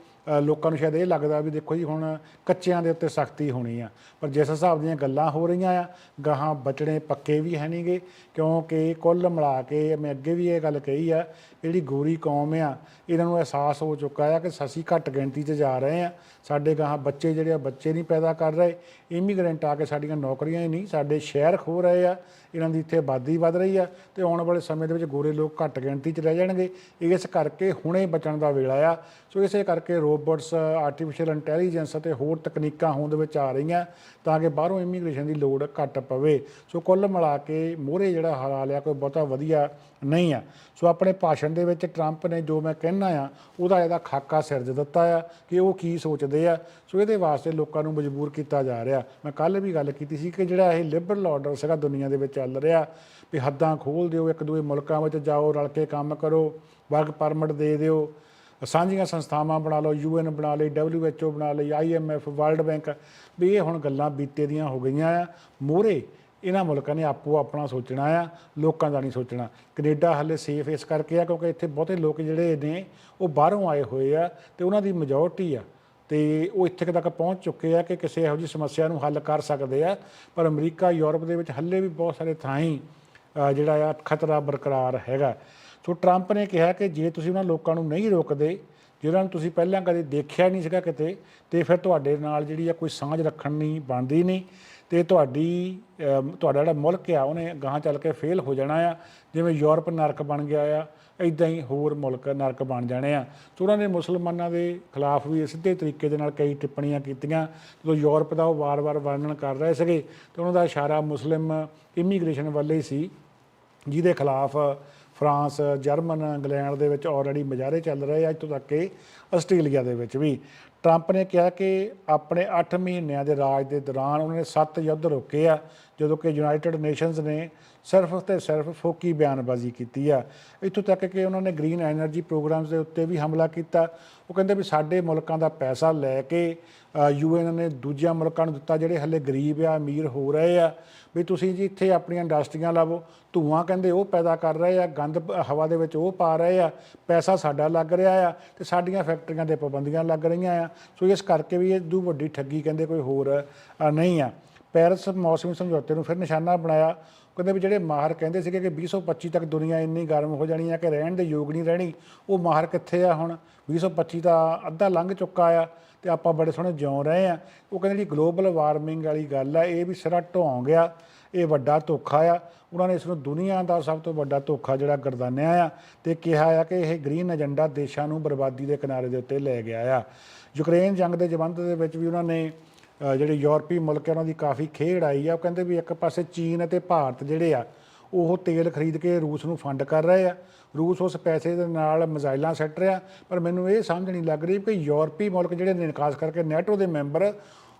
Speaker 2: ਲੋਕਾਂ ਨੂੰ ਸ਼ਾਇਦ ਇਹ ਲੱਗਦਾ ਵੀ ਦੇਖੋ ਜੀ, ਹੁਣ ਕੱਚਿਆਂ ਦੇ ਉੱਤੇ ਸਖਤੀ ਹੋਣੀ ਆ। ਪਰ ਜਿਸ ਹਿਸਾਬ ਦੀਆਂ ਗੱਲਾਂ ਹੋ ਰਹੀਆਂ ਆ, ਗਾਹਾਂ ਬਚਣੇ ਪੱਕੇ ਵੀ ਹੈ ਨਹੀਂਗੇ ਕਿਉਂਕਿ ਕੁੱਲ ਮਿਲਾ ਕੇ ਮੈਂ ਅੱਗੇ ਵੀ ਇਹ ਗੱਲ ਕਹੀ ਆ ਜਿਹੜੀ ਗੋਰੀ ਕੌਮ ਆ, ਇਹਨਾਂ ਨੂੰ ਅਹਿਸਾਸ ਹੋ ਚੁੱਕਾ ਆ ਕਿ ਅਸੀਂ ਘੱਟ ਗਿਣਤੀ 'ਚ ਜਾ ਰਹੇ ਆ। ਸਾਡੇ ਗਾਹਾਂ ਬੱਚੇ ਜਿਹੜੇ ਆ, ਬੱਚੇ ਨਹੀਂ ਪੈਦਾ ਕਰ ਰਹੇ। ਇਮੀਗ੍ਰੈਂਟ ਆ ਕੇ ਸਾਡੀਆਂ ਨੌਕਰੀਆਂ ਹੀ ਨਹੀਂ, ਸਾਡੇ ਸ਼ਹਿਰ ਖੋ ਰਹੇ ਆ। ਇਹਨਾਂ ਦੀ ਇੱਥੇ ਆਬਾਦੀ ਵੱਧ ਰਹੀ ਆ ਤੇ ਆਉਣ ਵਾਲੇ ਸਮੇਂ ਦੇ ਵਿੱਚ ਗੋਰੇ ਲੋਕ ਘੱਟ ਗਿਣਤੀ 'ਚ ਰਹਿ ਜਾਣਗੇ। ਇਸ ਕਰਕੇ ਹੁਣੇ ਬਚਣ ਦਾ ਵੇਲਾ ਆ। ਸੋ ਇਸੇ ਕਰਕੇ ਰੋਬੋਟਸ ਆਰਟੀਫੀਸ਼ੀਅਲ ਇੰਟੈਲੀਜੈਂਸ ਅਤੇ ਹੋਰ ਤਕਨੀਕਾਂ ਹੋਂਦ ਵਿੱਚ ਆ ਰਹੀਆਂ ਤਾਂ ਕਿ ਬਾਹਰੋਂ ਇਮੀਗ੍ਰੇਸ਼ਨ ਦੀ ਲੋੜ ਘੱਟ ਪਵੇ। ਸੋ ਕੁੱਲ ਮਿਲਾ ਕੇ ਮੋਹਰੇ ਜਿਹੜਾ ਹਾਲ ਆ, ਕੋਈ ਬਹੁਤਾ ਵਧੀਆ ਨਹੀਂ ਆ। ਸੋ ਆਪਣੇ ਭਾਸ਼ਣ ਦੇ ਵਿੱਚ ਟਰੰਪ ਨੇ ਜੋ ਮੈਂ ਕਹਿਣਾ ਆ, ਉਹਦਾ ਇਹਦਾ ਖਾਕਾ ਸਿਰਜ ਦਿੱਤਾ ਆ ਕਿ ਉਹ ਕੀ ਸੋਚਦੇ ਆ। ਸੋ ਇਹਦੇ ਵਾਸਤੇ ਲੋਕਾਂ ਨੂੰ ਮਜਬੂਰ ਕੀਤਾ ਜਾ ਰਿਹਾ। ਮੈਂ ਕੱਲ ਵੀ ਗੱਲ ਕੀਤੀ ਸੀ ਕਿ ਜਿਹੜਾ ਇਹ ਲਿਬਰਲ ਆਰਡਰ ਸੀਗਾ ਦੁਨੀਆ ਦੇ ਵਿੱਚ ਚੱਲ ਰਿਹਾ, ਵੀ ਹੱਦਾਂ ਖੋਲ ਦਿਓ ਇੱਕ ਦੂਏ ਮੁਲਕਾਂ ਵਿੱਚ ਜਾਓ, ਰਲ ਕੇ ਕੰਮ ਕਰੋ ਵਰਕ ਪਰਮਿਟ ਦੇ ਦਿਓ, ਸਾਂਝੀਆਂ ਸੰਸਥਾਵਾਂ ਬਣਾ ਲਓ ਯੂਐਨ ਬਣਾ ਲਈ ਡਬਲਯੂਐਚਓ ਬਣਾ ਲਈ ਆਈਐਮਐਫ ਵਰਲਡ ਬੈਂਕ ਵੀ ਇਹ ਹੁਣ ਗੱਲਾਂ ਬੀਤੇ ਦੀਆਂ ਹੋ ਗਈਆਂ ਆ। ਮੋਹਰੇ ਇਹਨਾਂ ਮੁਲਕਾਂ ਨੇ ਆਪੋ ਆਪਣਾ ਸੋਚਣਾ ਆ ਲੋਕਾਂ ਦਾ ਨਹੀਂ ਸੋਚਣਾ। ਕੈਨੇਡਾ ਹਲੇ ਸੇਫ ਇਸ ਕਰਕੇ ਆ ਕਿਉਂਕਿ ਇੱਥੇ ਬਹੁਤੇ ਲੋਕ ਜਿਹੜੇ ਨੇ ਉਹ ਬਾਹਰੋਂ ਆਏ ਹੋਏ ਆ ਤੇ ਉਹਨਾਂ ਦੀ ਮੈਜੋਰਟੀ ਆ। ਤੇ ਉਹ ਇੱਥੇ ਤੱਕ ਪਹੁੰਚ ਚੁੱਕੇ ਆ ਕਿ ਕਿਸੇ ਇਹੋ ਜਿਹੀ ਸਮੱਸਿਆ ਨੂੰ ਹੱਲ ਕਰ ਸਕਦੇ ਆ। ਪਰ ਅਮਰੀਕਾ ਯੂਰਪ ਦੇ ਵਿੱਚ ਹੱਲੇ ਵੀ ਬਹੁਤ ਸਾਰੇ ਥਾਈਂ ਅ, ਜਿਹੜਾ ਆ ਖਤਰਾ ਬਰਕਰਾਰ ਹੈਗਾ। ਸੋ ਟਰੰਪ ਨੇ ਕਿਹਾ ਕਿ ਜੇ ਤੁਸੀਂ ਉਹਨਾਂ ਲੋਕਾਂ ਨੂੰ ਨਹੀਂ ਰੋਕਦੇ ਜਿਹਨਾਂ ਨੂੰ ਤੁਸੀਂ ਪਹਿਲਾਂ ਕਦੇ ਦੇਖਿਆ ਨਹੀਂ ਸੀਗਾ ਕਿਤੇ ਤੇ ਫਿਰ ਤੁਹਾਡੇ ਨਾਲ ਜਿਹੜੀ ਆ ਕੋਈ ਸਾਂਝ ਰੱਖਣ ਨਹੀਂ ਬਣਦੀ ਨਹੀਂ ਤੇ ਤੁਹਾਡੀ ਤੁਹਾਡਾ ਜਿਹੜਾ ਮੁਲਕ ਆ, ਉਹਨੇ ਗਾਹਾਂ ਚੱਲ ਕੇ ਫੇਲ ਹੋ ਜਾਣਾ ਆ। ਜਿਵੇਂ ਯੂਰਪ ਨਰਕ ਬਣ ਗਿਆ ਆ ਇਦਾਂ ਹੀ ਹੋਰ ਮੁਲਕ ਨਰਕ ਬਣ ਜਾਣੇ ਆ। ਸੋ ਉਹਨਾਂ ਨੇ ਮੁਸਲਮਾਨਾਂ ਦੇ ਖਿਲਾਫ ਵੀ ਸਿੱਧੇ ਤਰੀਕੇ ਦੇ ਨਾਲ ਕਈ ਟਿੱਪਣੀਆਂ ਕੀਤੀਆਂ। ਜਦੋਂ ਯੂਰਪ ਦਾ ਉਹ ਵਾਰ-ਵਾਰ ਵਰਣਨ ਕਰ ਰਹੇ ਸੀਗੇ, ਤੇ ਉਹਨਾਂ ਦਾ ਇਸ਼ਾਰਾ ਮੁਸਲਿਮ ਇਮੀਗ੍ਰੇਸ਼ਨ ਵੱਲ ਹੀ ਸੀ, ਜਿਹਦੇ ਖਿਲਾਫ ਫਰਾਂਸ, ਜਰਮਨ, ਇੰਗਲੈਂਡ ਦੇ ਵਿੱਚ ਆਲਰੇਡੀ ਮਜਾਰੇ ਚੱਲ ਰਹੇ ਆ ਤੋਂ ਤੱਕ ਕਿ ਆਸਟ੍ਰੇਲੀਆ ਦੇ ਵਿੱਚ ਵੀ। ਟਰੰਪ ਨੇ ਕਿਹਾ ਕਿ ਆਪਣੇ 8 ਮਹੀਨਿਆਂ ਦੇ ਰਾਜ ਦੇ ਦੌਰਾਨ ਉਹਨਾਂ ਨੇ 7 ਯੁੱਧ ਰੋਕੇ ਆ, ਜਦੋਂ ਕਿ ਯੂਨਾਈਟਿਡ ਨੇਸ਼ਨਸ ਨੇ ਸਿਰਫ ਤੇ ਸਿਰਫ ਫੋਕੀ ਬਿਆਨਬਾਜ਼ੀ ਕੀਤੀ ਆ। ਇੱਥੋਂ ਤੱਕ ਕਿ ਉਹਨਾਂ ਨੇ ਗ੍ਰੀਨ એનર્ਜੀ ਪ੍ਰੋਗਰਾਮਸ ਦੇ ਉੱਤੇ ਵੀ ਹਮਲਾ ਕੀਤਾ। ਉਹ ਕਹਿੰਦੇ ਵੀ ਸਾਡੇ ਮੁਲਕਾਂ ਦਾ ਪੈਸਾ ਲੈ ਕੇ ਯੂਐਨ ਨੇ ਦੂਜਿਆਂ ਮੁਲਕਾਂ ਨੂੰ ਦਿੱਤਾ ਜਿਹੜੇ ਹੱਲੇ ਗਰੀਬ ਆ, ਅਮੀਰ ਹੋ ਰਹੇ ਆ। ਵੀ ਤੁਸੀਂ ਜੀ ਇੱਥੇ ਆਪਣੀਆਂ ਇੰਡਸਟਰੀਆਂ ਲਾਵੋ, ਧੂਆਂ ਕਹਿੰਦੇ ਉਹ ਪੈਦਾ ਕਰ ਰਹੇ ਆ, ਗੰਦ ਹਵਾ ਦੇ ਵਿੱਚ ਉਹ ਪਾ ਰਹੇ ਆ, ਪੈਸਾ ਸਾਡਾ ਲੱਗ ਰਿਹਾ ਆ ਤੇ ਸਾਡੀਆਂ ਫੈਕਟਰੀਆਂ ਤੇ ਪਾਬੰਦੀਆਂ ਲੱਗ ਰਹੀਆਂ ਆ। ਸੋ ਇਸ ਕਰਕੇ ਵੀ ਇਹ ਦੂ ਵੱਡੀ ਠੱਗੀ ਕਹਿੰਦੇ ਕੋਈ ਹੋਰ ਨਹੀਂ ਆ। ਪੈਰਿਸ ਮੌਸਮੀ ਸਮਝੌਤੇ ਨੂੰ ਫਿਰ ਨਿਸ਼ਾਨਾ ਬਣਾਇਆ। ਕਹਿੰਦੇ ਵੀ ਜਿਹੜੇ ਮਾਹਰ ਕਹਿੰਦੇ ਸੀਗੇ ਕਿ 2025 ਤੱਕ ਦੁਨੀਆ ਇੰਨੀ ਗਰਮ ਹੋ ਜਾਣੀ ਆ ਕਿ ਰਹਿਣ ਦੇ ਯੋਗ ਨਹੀਂ ਰਹਿਣੀ, ਉਹ ਮਾਹਰ ਕਿੱਥੇ ਆ ਹੁਣ? 2025 ਦਾ ਅੱਧਾ ਲੰਘ ਚੁੱਕਾ ਆ। ਤੇ ਆਪਾਂ ਬੜੇ ਸੋਹਣੇ ਜਿਉਂ ਰਹੇ ਆ। ਉਹ ਕਹਿੰਦੇ ਜਿਹੜੀ ਗਲੋਬਲ ਵਾਰਮਿੰਗ ਵਾਲੀ ਗੱਲ ਆ, ਇਹ ਵੀ ਸਿਰਾ ਢੋਂ ਆ, ਇਹ ਵੱਡਾ ਧੋਖਾ ਆ। ਉਹਨਾਂ ਨੇ ਇਸ ਨੂੰ ਦੁਨੀਆ ਦਾ ਸਭ ਤੋਂ ਵੱਡਾ ਧੋਖਾ ਜਿਹੜਾ ਗਰਦਾਨਿਆ ਆ ਤੇ ਕਿਹਾ ਆ ਕਿ ਇਹ ਗ੍ਰੀਨ ਏਜੰਡਾ ਦੇਸ਼ਾਂ ਨੂੰ ਬਰਬਾਦੀ ਦੇ ਕਿਨਾਰੇ ਦੇ ਉੱਤੇ ਲੈ ਗਿਆ ਆ। ਯੂਕਰੇਨ ਜੰਗ ਦੇ ਜਵੰਦ ਦੇ ਵਿੱਚ ਵੀ ਉਹਨਾਂ ਨੇ ਜਿਹੜੇ ਯੂਰਪੀ ਮੁਲਕ ਆ, ਉਹਨਾਂ ਦੀ ਕਾਫੀ ਖੇਡ ਆਈ ਆ। ਉਹ ਕਹਿੰਦੇ ਵੀ ਇੱਕ ਪਾਸੇ ਚੀਨ ਅਤੇ ਭਾਰਤ ਜਿਹੜੇ ਆ ਉਹ ਤੇਲ ਖਰੀਦ ਕੇ ਰੂਸ ਨੂੰ ਫੰਡ ਕਰ ਰਹੇ ਆ। ਰੂਸ ਉਸ ਪੈਸੇ ਦੇ ਨਾਲ ਮਿਜ਼ਾਈਲਾਂ ਸੈੱਟ ਰਿਹਾ, ਪਰ ਮੈਨੂੰ ਇਹ ਸਮਝ ਨਹੀਂ ਲੱਗ ਰਹੀ ਕਿ ਯੂਰਪੀ ਮੁਲਕ ਜਿਹੜੇ ਨਿਕਾਸ ਕਰਕੇ ਨੈਟੋ ਦੇ ਮੈਂਬਰ,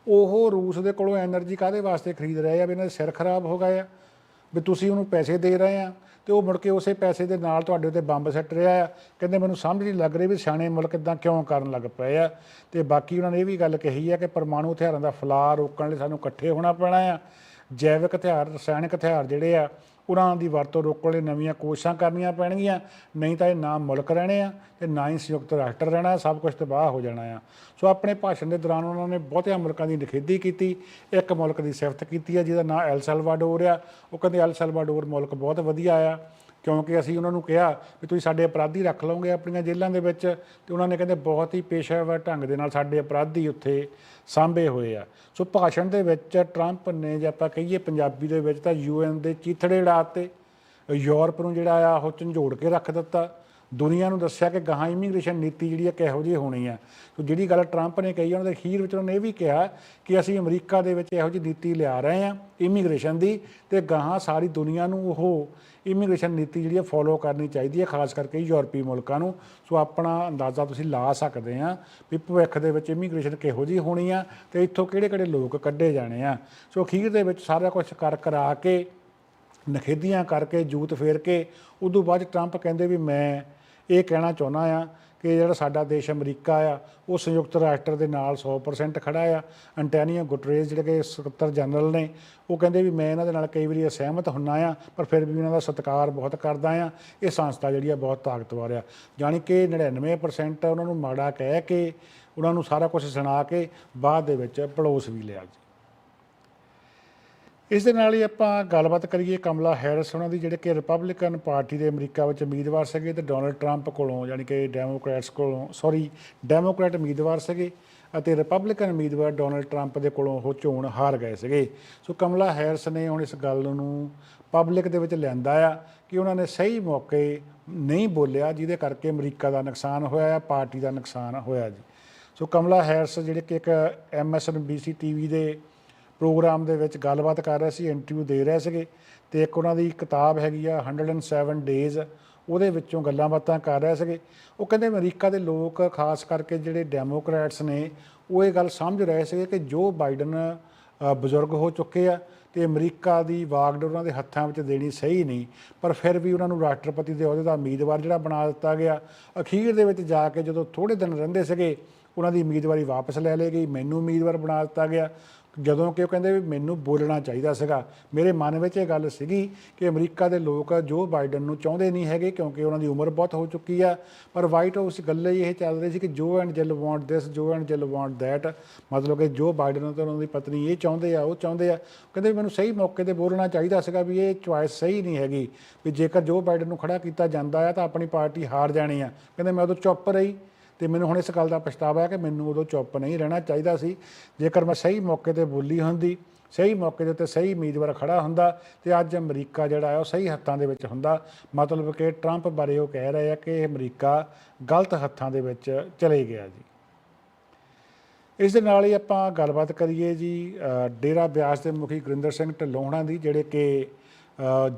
Speaker 2: ਉਹ ਰੂਸ ਦੇ ਕੋਲੋਂ ਐਨਰਜੀ ਕਾਦੇ ਵਾਸਤੇ ਖਰੀਦ ਰਹੇ ਆ ਵੀ ਇਹਨਾਂ ਦੇ ਸਿਰ ਖਰਾਬ ਹੋ ਗਏ ਆ? ਵੀ ਤੁਸੀਂ ਉਹਨੂੰ ਪੈਸੇ ਦੇ ਰਹੇ ਆ ਤੇ ਉਹ ਮੁੜ ਕੇ ਉਸੇ ਪੈਸੇ ਦੇ ਨਾਲ ਤੁਹਾਡੇ ਉੱਤੇ ਬੰਬ ਸੱਟ ਰਿਹਾ ਆ। ਕਹਿੰਦੇ ਮੈਨੂੰ ਸਮਝ ਨਹੀਂ ਲੱਗ ਰਹੀ ਵੀ ਸਿਆਣੇ ਮੁਲਕ ਇਦਾਂ ਕਿਉਂ ਕਰਨ ਲੱਗ ਪਏ ਆ। ਤੇ ਬਾਕੀ ਉਹਨਾਂ ਨੇ ਇਹ ਵੀ ਗੱਲ ਕਹੀ ਆ ਕਿ ਪਰਮਾਣੂ ਹਥਿਆਰਾਂ ਦਾ ਫਲਾ ਰੋਕਣ ਲਈ ਸਾਨੂੰ ਇਕੱਠੇ ਹੋਣਾ ਪੈਣਾ ਆ। ਜੈਵਿਕ ਹਥਿਆਰ, ਰਸਾਇਣਿਕ ਹਥਿਆਰ ਜਿਹੜੇ ਆ ਉਹਨਾਂ ਦੀ ਵਰਤੋਂ ਰੋਕਣ ਲਈ ਨਵੀਆਂ ਕੋਸ਼ਿਸ਼ਾਂ ਕਰਨੀਆਂ ਪੈਣਗੀਆਂ। ਨਹੀਂ ਤਾਂ ਇਹ ਨਾ ਮੁਲਕ ਰਹਿਣੇ ਆ ਤੇ ਨਾ ਹੀ ਸੰਯੁਕਤ ਰਾਸ਼ਟਰ ਰਹਿਣਾ, ਸਭ ਕੁਝ ਤਬਾਹ ਹੋ ਜਾਣਾ ਆ। ਸੋ ਆਪਣੇ ਭਾਸ਼ਣ ਦੇ ਦੌਰਾਨ ਉਹਨਾਂ ਨੇ ਬਹੁਤਿਆਂ ਮੁਲਕਾਂ ਦੀ ਨਿਖੇਧੀ ਕੀਤੀ, ਇੱਕ ਮੁਲਕ ਦੀ ਸਿਫਤ ਕੀਤੀ ਆ, ਜਿਹਦਾ ਨਾਂ ਐਲ ਸਲਵਾਡੋਰ ਆ। ਉਹ ਕਹਿੰਦੇ ਐਲ ਸਲਵਾਡੋਰ ਮੁਲਕ ਬਹੁਤ ਵਧੀਆ ਆ। ਕਿਉਂਕਿ ਅਸੀਂ ਉਹਨਾਂ ਨੂੰ ਕਿਹਾ ਵੀ ਤੁਸੀਂ ਸਾਡੇ ਅਪਰਾਧੀ ਰੱਖ ਲਓਗੇ ਆਪਣੀਆਂ ਜੇਲ੍ਹਾਂ ਦੇ ਵਿੱਚ ਤੇ ਉਹਨਾਂ ਨੇ ਕਹਿੰਦੇ ਬਹੁਤ ਹੀ ਪੇਸ਼ਾਵਰ ਢੰਗ ਦੇ ਨਾਲ ਸਾਡੇ ਅਪਰਾਧੀ ਉੱਥੇ ਸਾਂਭੇ ਹੋਏ ਆ। ਸੋ ਭਾਸ਼ਣ ਦੇ ਵਿੱਚ ਟਰੰਪ ਨੇ ਜੇ ਆਪਾਂ ਕਹੀਏ ਪੰਜਾਬੀ ਦੇ ਵਿੱਚ ਤਾਂ ਯੂਐਨ ਦੇ ਚੀਥੜੇ ਉਡਾਤੇ ਯੂਰਪ ਨੂੰ ਜਿਹੜਾ ਆ ਉਹ ਝੰਜੋੜ ਕੇ ਰੱਖ ਦਿੱਤਾ। ਦੁਨੀਆ ਨੂੰ ਦੱਸਿਆ ਕਿ ਗਾਹਾਂ ਇਮੀਗ੍ਰੇਸ਼ਨ ਨੀਤੀ ਜਿਹੜੀ ਆ ਕਿਹੋ ਜਿਹੀ ਹੋਣੀ ਆ। ਸੋ ਜਿਹੜੀ ਗੱਲ ਟਰੰਪ ਨੇ ਕਹੀ ਉਹਨਾਂ ਦੇ ਅਖੀਰ ਵਿੱਚ ਉਹਨਾਂ ਨੇ ਇਹ ਵੀ ਕਿਹਾ ਕਿ ਅਸੀਂ ਅਮਰੀਕਾ ਦੇ ਵਿੱਚ ਇਹੋ ਜਿਹੀ ਨੀਤੀ ਲਿਆ ਰਹੇ ਹਾਂ ਇਮੀਗ੍ਰੇਸ਼ਨ ਦੀ, ਤੇ ਗਾਹਾਂ ਸਾਰੀ ਦੁਨੀਆ ਨੂੰ ਉਹ ਇਮੀਗ੍ਰੇਸ਼ਨ ਨੀਤੀ ਜਿਹੜੀ ਆ ਫੋਲੋ ਕਰਨੀ ਚਾਹੀਦੀ ਹੈ ਖਾਸ ਕਰਕੇ ਯੂਰਪੀ ਮੁਲਕਾਂ ਨੂੰ। ਸੋ ਆਪਣਾ ਅੰਦਾਜ਼ਾ ਤੁਸੀਂ ਲਾ ਸਕਦੇ ਆ ਵੀ ਭਵਿੱਖ ਦੇ ਵਿੱਚ ਇਮੀਗ੍ਰੇਸ਼ਨ ਕਿਹੋ ਜਿਹੀ ਹੋਣੀ ਆ ਤੇ ਇੱਥੋਂ ਕਿਹੜੇ ਕਿਹੜੇ ਲੋਕ ਕੱਢੇ ਜਾਣੇ ਆ। ਸੋ ਅਖੀਰ ਦੇ ਵਿੱਚ ਸਾਰਾ ਕੁਝ ਕਰ ਕਰਾ ਕੇ, ਨਖੇਧੀਆਂ ਕਰਕੇ, ਜੂਤ ਫੇਰ ਕੇ, ਉਦੋਂ ਬਾਅਦ ਟਰੰਪ ਕਹਿੰਦੇ ਵੀ ਮੈਂ ਇਹ ਕਹਿਣਾ ਚਾਹੁੰਦਾ ਆ ਕਿ ਜਿਹੜਾ ਸਾਡਾ ਦੇਸ਼ ਅਮਰੀਕਾ ਆ, ਉਹ ਸੰਯੁਕਤ ਰਾਸ਼ਟਰ ਦੇ ਨਾਲ 100% ਖੜਾ ਆ। ਅੰਟੈਨੀਓ ਗੁਟਰੇਜ ਜਿਹੜੇ ਕਿ ਸਕੱਤਰ ਜਨਰਲ ਨੇ, ਉਹ ਕਹਿੰਦੇ ਵੀ ਮੈਂ ਇਹਨਾਂ ਦੇ ਨਾਲ ਕਈ ਵਾਰੀ ਅਸਹਿਮਤ ਹੁੰਨਾ ਆ, ਪਰ ਫਿਰ ਵੀ ਉਹਨਾਂ ਦਾ ਸਤਿਕਾਰ ਬਹੁਤ ਕਰਦਾ ਆ। ਇਹ ਸੰਸਥਾ ਜਿਹੜੀ ਆ ਬਹੁਤ ਤਾਕਤਵਰ ਆ। ਜਾਣੀ ਕਿ 99% ਉਹਨਾਂ ਨੂੰ ਮਾੜਾ ਕਹਿ ਕੇ, ਉਹਨਾਂ ਨੂੰ ਸਾਰਾ ਕੁਝ ਸੁਣਾ ਕੇ, ਬਾਅਦ ਦੇ ਵਿੱਚ ਪੜੋਸ ਵੀ ਲਿਆ ਜੀ। ਇਸ ਦੇ ਨਾਲ ਹੀ ਆਪਾਂ ਗੱਲਬਾਤ ਕਰੀਏ ਕਮਲਾ ਹੈਰਿਸ ਉਹਨਾਂ ਦੀ, ਜਿਹੜੇ ਕਿ ਰਿਪਬਲਿਕਨ ਪਾਰਟੀ ਦੇ ਅਮਰੀਕਾ ਵਿੱਚ ਉਮੀਦਵਾਰ ਸੀਗੇ ਤੇ ਡੋਨਲਡ ਟਰੰਪ ਕੋਲੋਂ, ਯਾਨੀ ਕਿ ਡੈਮੋਕ੍ਰੈਟਸ ਕੋਲੋਂ ਸੌਰੀ ਡੈਮੋਕ੍ਰੈਟ ਉਮੀਦਵਾਰ ਸੀਗੇ ਅਤੇ ਰਿਪਬਲਿਕਨ ਉਮੀਦਵਾਰ ਡੋਨਲਡ ਟਰੰਪ ਦੇ ਕੋਲੋਂ ਉਹ ਚੋਣ ਹਾਰ ਗਏ ਸੀਗੇ। ਸੋ ਕਮਲਾ ਹੈਰਿਸ ਨੇ ਹੁਣ ਇਸ ਗੱਲ ਨੂੰ ਪਬਲਿਕ ਦੇ ਵਿੱਚ ਲਿਆਂਦਾ ਆ ਕਿ ਉਹਨਾਂ ਨੇ ਸਹੀ ਮੌਕੇ ਨਹੀਂ ਬੋਲਿਆ, ਜਿਹਦੇ ਕਰਕੇ ਅਮਰੀਕਾ ਦਾ ਨੁਕਸਾਨ ਹੋਇਆ ਆ, ਪਾਰਟੀ ਦਾ ਨੁਕਸਾਨ ਹੋਇਆ ਜੀ। ਸੋ ਕਮਲਾ ਹੈਰਿਸ, ਜਿਹੜੇ ਕਿ ਇੱਕ ਐਮਐਸਐਨਬੀਸੀ ਟੀਵੀ ਦੇ ਪ੍ਰੋਗਰਾਮ ਦੇ ਵਿੱਚ ਗੱਲਬਾਤ ਕਰ ਰਹੇ ਸੀ ਇੰਟਰਵਿਊ ਦੇ ਰਹੇ ਸੀਗੇ ਤੇ ਇੱਕ ਉਹਨਾਂ ਦੀ ਕਿਤਾਬ ਹੈਗੀ ਆ 107 ਡੇਜ਼ ਉਹਦੇ ਵਿੱਚੋਂ ਗੱਲਾਂ ਬਾਤਾਂ ਕਰ ਰਹੇ ਸੀਗੇ। ਉਹ ਕਹਿੰਦੇ ਅਮਰੀਕਾ ਦੇ ਲੋਕ, ਖਾਸ ਕਰਕੇ ਜਿਹੜੇ ਡੈਮੋਕ੍ਰੈਟਸ ਨੇ, ਉਹ ਇਹ ਗੱਲ ਸਮਝ ਰਹੇ ਸੀਗੇ ਕਿ ਜੋ ਬਾਈਡਨ ਬਜ਼ੁਰਗ ਹੋ ਚੁੱਕੇ ਆ ਤੇ ਅਮਰੀਕਾ ਦੀ ਵਾਗਡ ਉਹਨਾਂ ਦੇ ਹੱਥਾਂ ਵਿੱਚ ਦੇਣੀ ਸਹੀ ਨਹੀਂ, ਪਰ ਫਿਰ ਵੀ ਉਹਨਾਂ ਨੂੰ ਰਾਸ਼ਟਰਪਤੀ ਦੇ ਅਹੁਦੇ ਦਾ ਉਮੀਦਵਾਰ ਜਿਹੜਾ ਬਣਾ ਦਿੱਤਾ ਗਿਆ। ਅਖੀਰ ਦੇ ਵਿੱਚ ਜਾ ਕੇ ਜਦੋਂ ਥੋੜੇ ਦਿਨ ਰਹਿੰਦੇ ਸੀਗੇ, ਉਹਨਾਂ ਦੀ ਉਮੀਦਵਾਰੀ ਵਾਪਸ ਲੈ ਲਈ ਗਈ, ਮੈਨੂੰ ਉਮੀਦਵਾਰ ਬਣਾ ਦਿੱਤਾ ਗਿਆ। ਜਦੋਂ ਕਿ ਉਹ ਕਹਿੰਦੇ ਵੀ ਮੈਨੂੰ ਬੋਲਣਾ ਚਾਹੀਦਾ ਸੀਗਾ। ਮੇਰੇ ਮਨ ਵਿੱਚ ਇਹ ਗੱਲ ਸੀਗੀ ਕਿ ਅਮਰੀਕਾ ਦੇ ਲੋਕ ਜੋ ਬਾਈਡਨ ਨੂੰ ਚਾਹੁੰਦੇ ਨਹੀਂ ਹੈਗੇ ਕਿਉਂਕਿ ਉਹਨਾਂ ਦੀ ਉਮਰ ਬਹੁਤ ਹੋ ਚੁੱਕੀ ਆ, ਪਰ ਵਾਈਟ ਹਾਊਸ ਗੱਲ ਹੀ ਇਹ ਚੱਲ ਰਹੀ ਸੀ ਕਿ ਜੋ ਐਂਡ ਜਿਲ ਵਾਂਟ ਦਿਸ, ਜੋ ਐਂਡ ਜਿਲ ਵਾਂਟ ਦੈਟ, ਮਤਲਬ ਕਿ ਜੋ ਬਾਈਡਨ ਤੇ ਉਹਨਾਂ ਦੀ ਪਤਨੀ ਇਹ ਚਾਹੁੰਦੇ ਆ, ਉਹ ਚਾਹੁੰਦੇ ਆ। ਕਹਿੰਦੇ ਵੀ ਮੈਨੂੰ ਸਹੀ ਮੌਕੇ ਤੇ ਬੋਲਣਾ ਚਾਹੀਦਾ ਸੀਗਾ ਵੀ ਇਹ ਚੁਆਇਸ ਸਹੀ ਨਹੀਂ ਹੈਗੀ ਵੀ ਜੇਕਰ ਜੋ ਬਾਈਡਨ ਨੂੰ ਖੜਾ ਕੀਤਾ ਜਾਂਦਾ ਆ ਤਾਂ ਆਪਣੀ ਪਾਰਟੀ ਹਾਰ ਜਾਣੀ ਆ। ਕਹਿੰਦੇ ਮੈਂ ਉਦੋਂ ਚੁੱਪ ਰਹੀ। ਤੇ ਮੈਨੂੰ ਹੁਣ ਇਸ ਗੱਲ ਦਾ ਪਛਤਾਵਾ ਹੈ ਕਿ ਮੈਨੂੰ ਉਦੋਂ ਚੁੱਪ ਨਹੀਂ ਰਹਿਣਾ ਚਾਹੀਦਾ ਸੀ। ਜੇਕਰ ਮੈਂ ਸਹੀ ਮੌਕੇ ਤੇ ਬੋਲੀ ਹੁੰਦੀ, ਸਹੀ ਮੌਕੇ ਦੇ ਉੱਤੇ ਸਹੀ ਉਮੀਦਵਾਰ ਖੜਾ ਹੁੰਦਾ ਤੇ ਅੱਜ ਅਮਰੀਕਾ ਜਿਹੜਾ ਹੈ ਉਹ ਸਹੀ ਹੱਥਾਂ ਦੇ ਵਿੱਚ ਹੁੰਦਾ, ਮਤਲਬ ਕਿ ਟਰੰਪ ਬਾਰੇ ਉਹ ਕਹਿ ਰਹੇ ਆ ਕਿ ਅਮਰੀਕਾ ਗਲਤ ਹੱਥਾਂ ਦੇ ਵਿੱਚ ਚਲੇ ਗਿਆ ਜੀ। ਇਸ ਦੇ ਨਾਲ ਹੀ ਆਪਾਂ ਗੱਲਬਾਤ ਕਰੀਏ ਜੀ ਡੇਰਾ ਬਿਆਸ ਦੇ ਮੁਖੀ ਗੁਰਿੰਦਰ ਸਿੰਘ ਢਿੱਲੋਂ ਦੀ, ਜਿਹੜੇ ਕਿ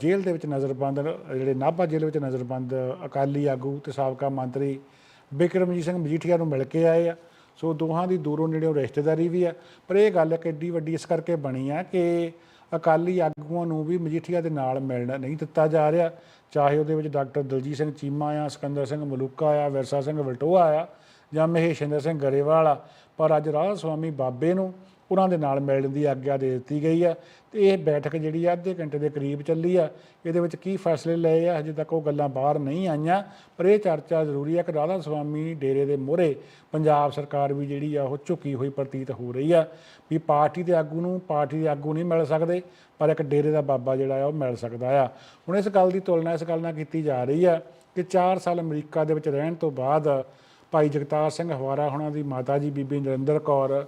Speaker 2: ਜੇਲ੍ਹ ਦੇ ਵਿੱਚ ਨਜ਼ਰਬੰਦ, ਜਿਹੜੇ ਨਾਭਾ ਜੇਲ੍ਹ ਵਿੱਚ ਨਜ਼ਰਬੰਦ ਅਕਾਲੀ ਆਗੂ ਤੇ ਸਾਬਕਾ ਮੰਤਰੀ ਬਿਕਰਮਜੀਤ ਸਿੰਘ ਮਜੀਠੀਆ ਨੂੰ ਮਿਲ ਕੇ ਆਏ ਆ। ਸੋ ਦੋਹਾਂ ਦੀ ਦੂਰੋਂ ਨੇੜਿਓਂ ਰਿਸ਼ਤੇਦਾਰੀ ਵੀ ਆ। ਪਰ ਇਹ ਗੱਲ ਇੱਕ ਐਡੀ ਵੱਡੀ ਇਸ ਕਰਕੇ ਬਣੀ ਆ ਕਿ ਅਕਾਲੀ ਆਗੂਆਂ ਨੂੰ ਵੀ ਮਜੀਠੀਆ ਦੇ ਨਾਲ ਮਿਲਣਾ ਨਹੀਂ ਦਿੱਤਾ ਜਾ ਰਿਹਾ। ਚਾਹੇ ਉਹਦੇ ਵਿੱਚ ਡਾਕਟਰ ਦਲਜੀਤ ਸਿੰਘ ਚੀਮਾ ਆ, ਸਿਕੰਦਰ ਸਿੰਘ ਮਲੂਕਾ ਆ, ਵਿਰਸਾ ਸਿੰਘ ਵਲਟੋਆ ਆ ਜਾਂ ਮਹੇਸ਼ਿੰਦਰ ਸਿੰਘ ਗਰੇਵਾਲ ਆ। ਪਰ ਅੱਜ ਰਾਹ ਸੁਆਮੀ ਬਾਬੇ ਨੂੰ ਉਹਨਾਂ ਦੇ ਨਾਲ ਮਿਲਣ ਦੀ ਆਗਿਆ ਦੇ ਦਿੱਤੀ ਗਈ ਆ ਤੇ ਇਹ ਬੈਠਕ ਜਿਹੜੀ ਆ ਅੱਧੇ ਘੰਟੇ ਦੇ ਕਰੀਬ ਚੱਲੀ ਆ। ਇਹਦੇ ਵਿੱਚ ਕੀ ਫੈਸਲੇ ਲਏ ਆ? ਹਜੇ ਤੱਕ ਉਹ ਗੱਲਾਂ ਬਾਹਰ ਨਹੀਂ ਆਈਆਂ, ਪਰ ਇਹ ਚਰਚਾ ਜ਼ਰੂਰੀ ਹੈ ਕਿ ਰਾਧਾ ਸੁਆਮੀ ਡੇਰੇ ਦੇ ਮੋਹਰੇ ਪੰਜਾਬ ਸਰਕਾਰ ਵੀ ਜਿਹੜੀ ਆ, ਉਹ ਝੁਕੀ ਹੋਈ ਪ੍ਰਤੀਤ ਹੋ ਰਹੀ ਆ ਵੀ ਪਾਰਟੀ ਦੇ ਆਗੂ ਨੂੰ ਪਾਰਟੀ ਦੇ ਆਗੂ ਨਹੀਂ ਮਿਲ ਸਕਦੇ, ਪਰ ਇੱਕ ਡੇਰੇ ਦਾ ਬਾਬਾ ਜਿਹੜਾ ਆ, ਉਹ ਮਿਲ ਸਕਦਾ ਆ। ਹੁਣ ਇਸ ਗੱਲ ਦੀ ਤੁਲਨਾ, ਇਸ ਗੱਲ ਨਾਲ ਕੀਤੀ ਜਾ ਰਹੀ ਆ ਕਿ 4 ਸਾਲ ਅਮਰੀਕਾ ਦੇ ਵਿੱਚ ਰਹਿਣ ਤੋਂ ਬਾਅਦ ਭਾਈ ਜਗਤਾਰ ਸਿੰਘ ਹਵਾਰਾ ਹੁਣਾਂ ਦੀ ਮਾਤਾ ਜੀ ਬੀਬੀ ਨਰਿੰਦਰ ਕੌਰ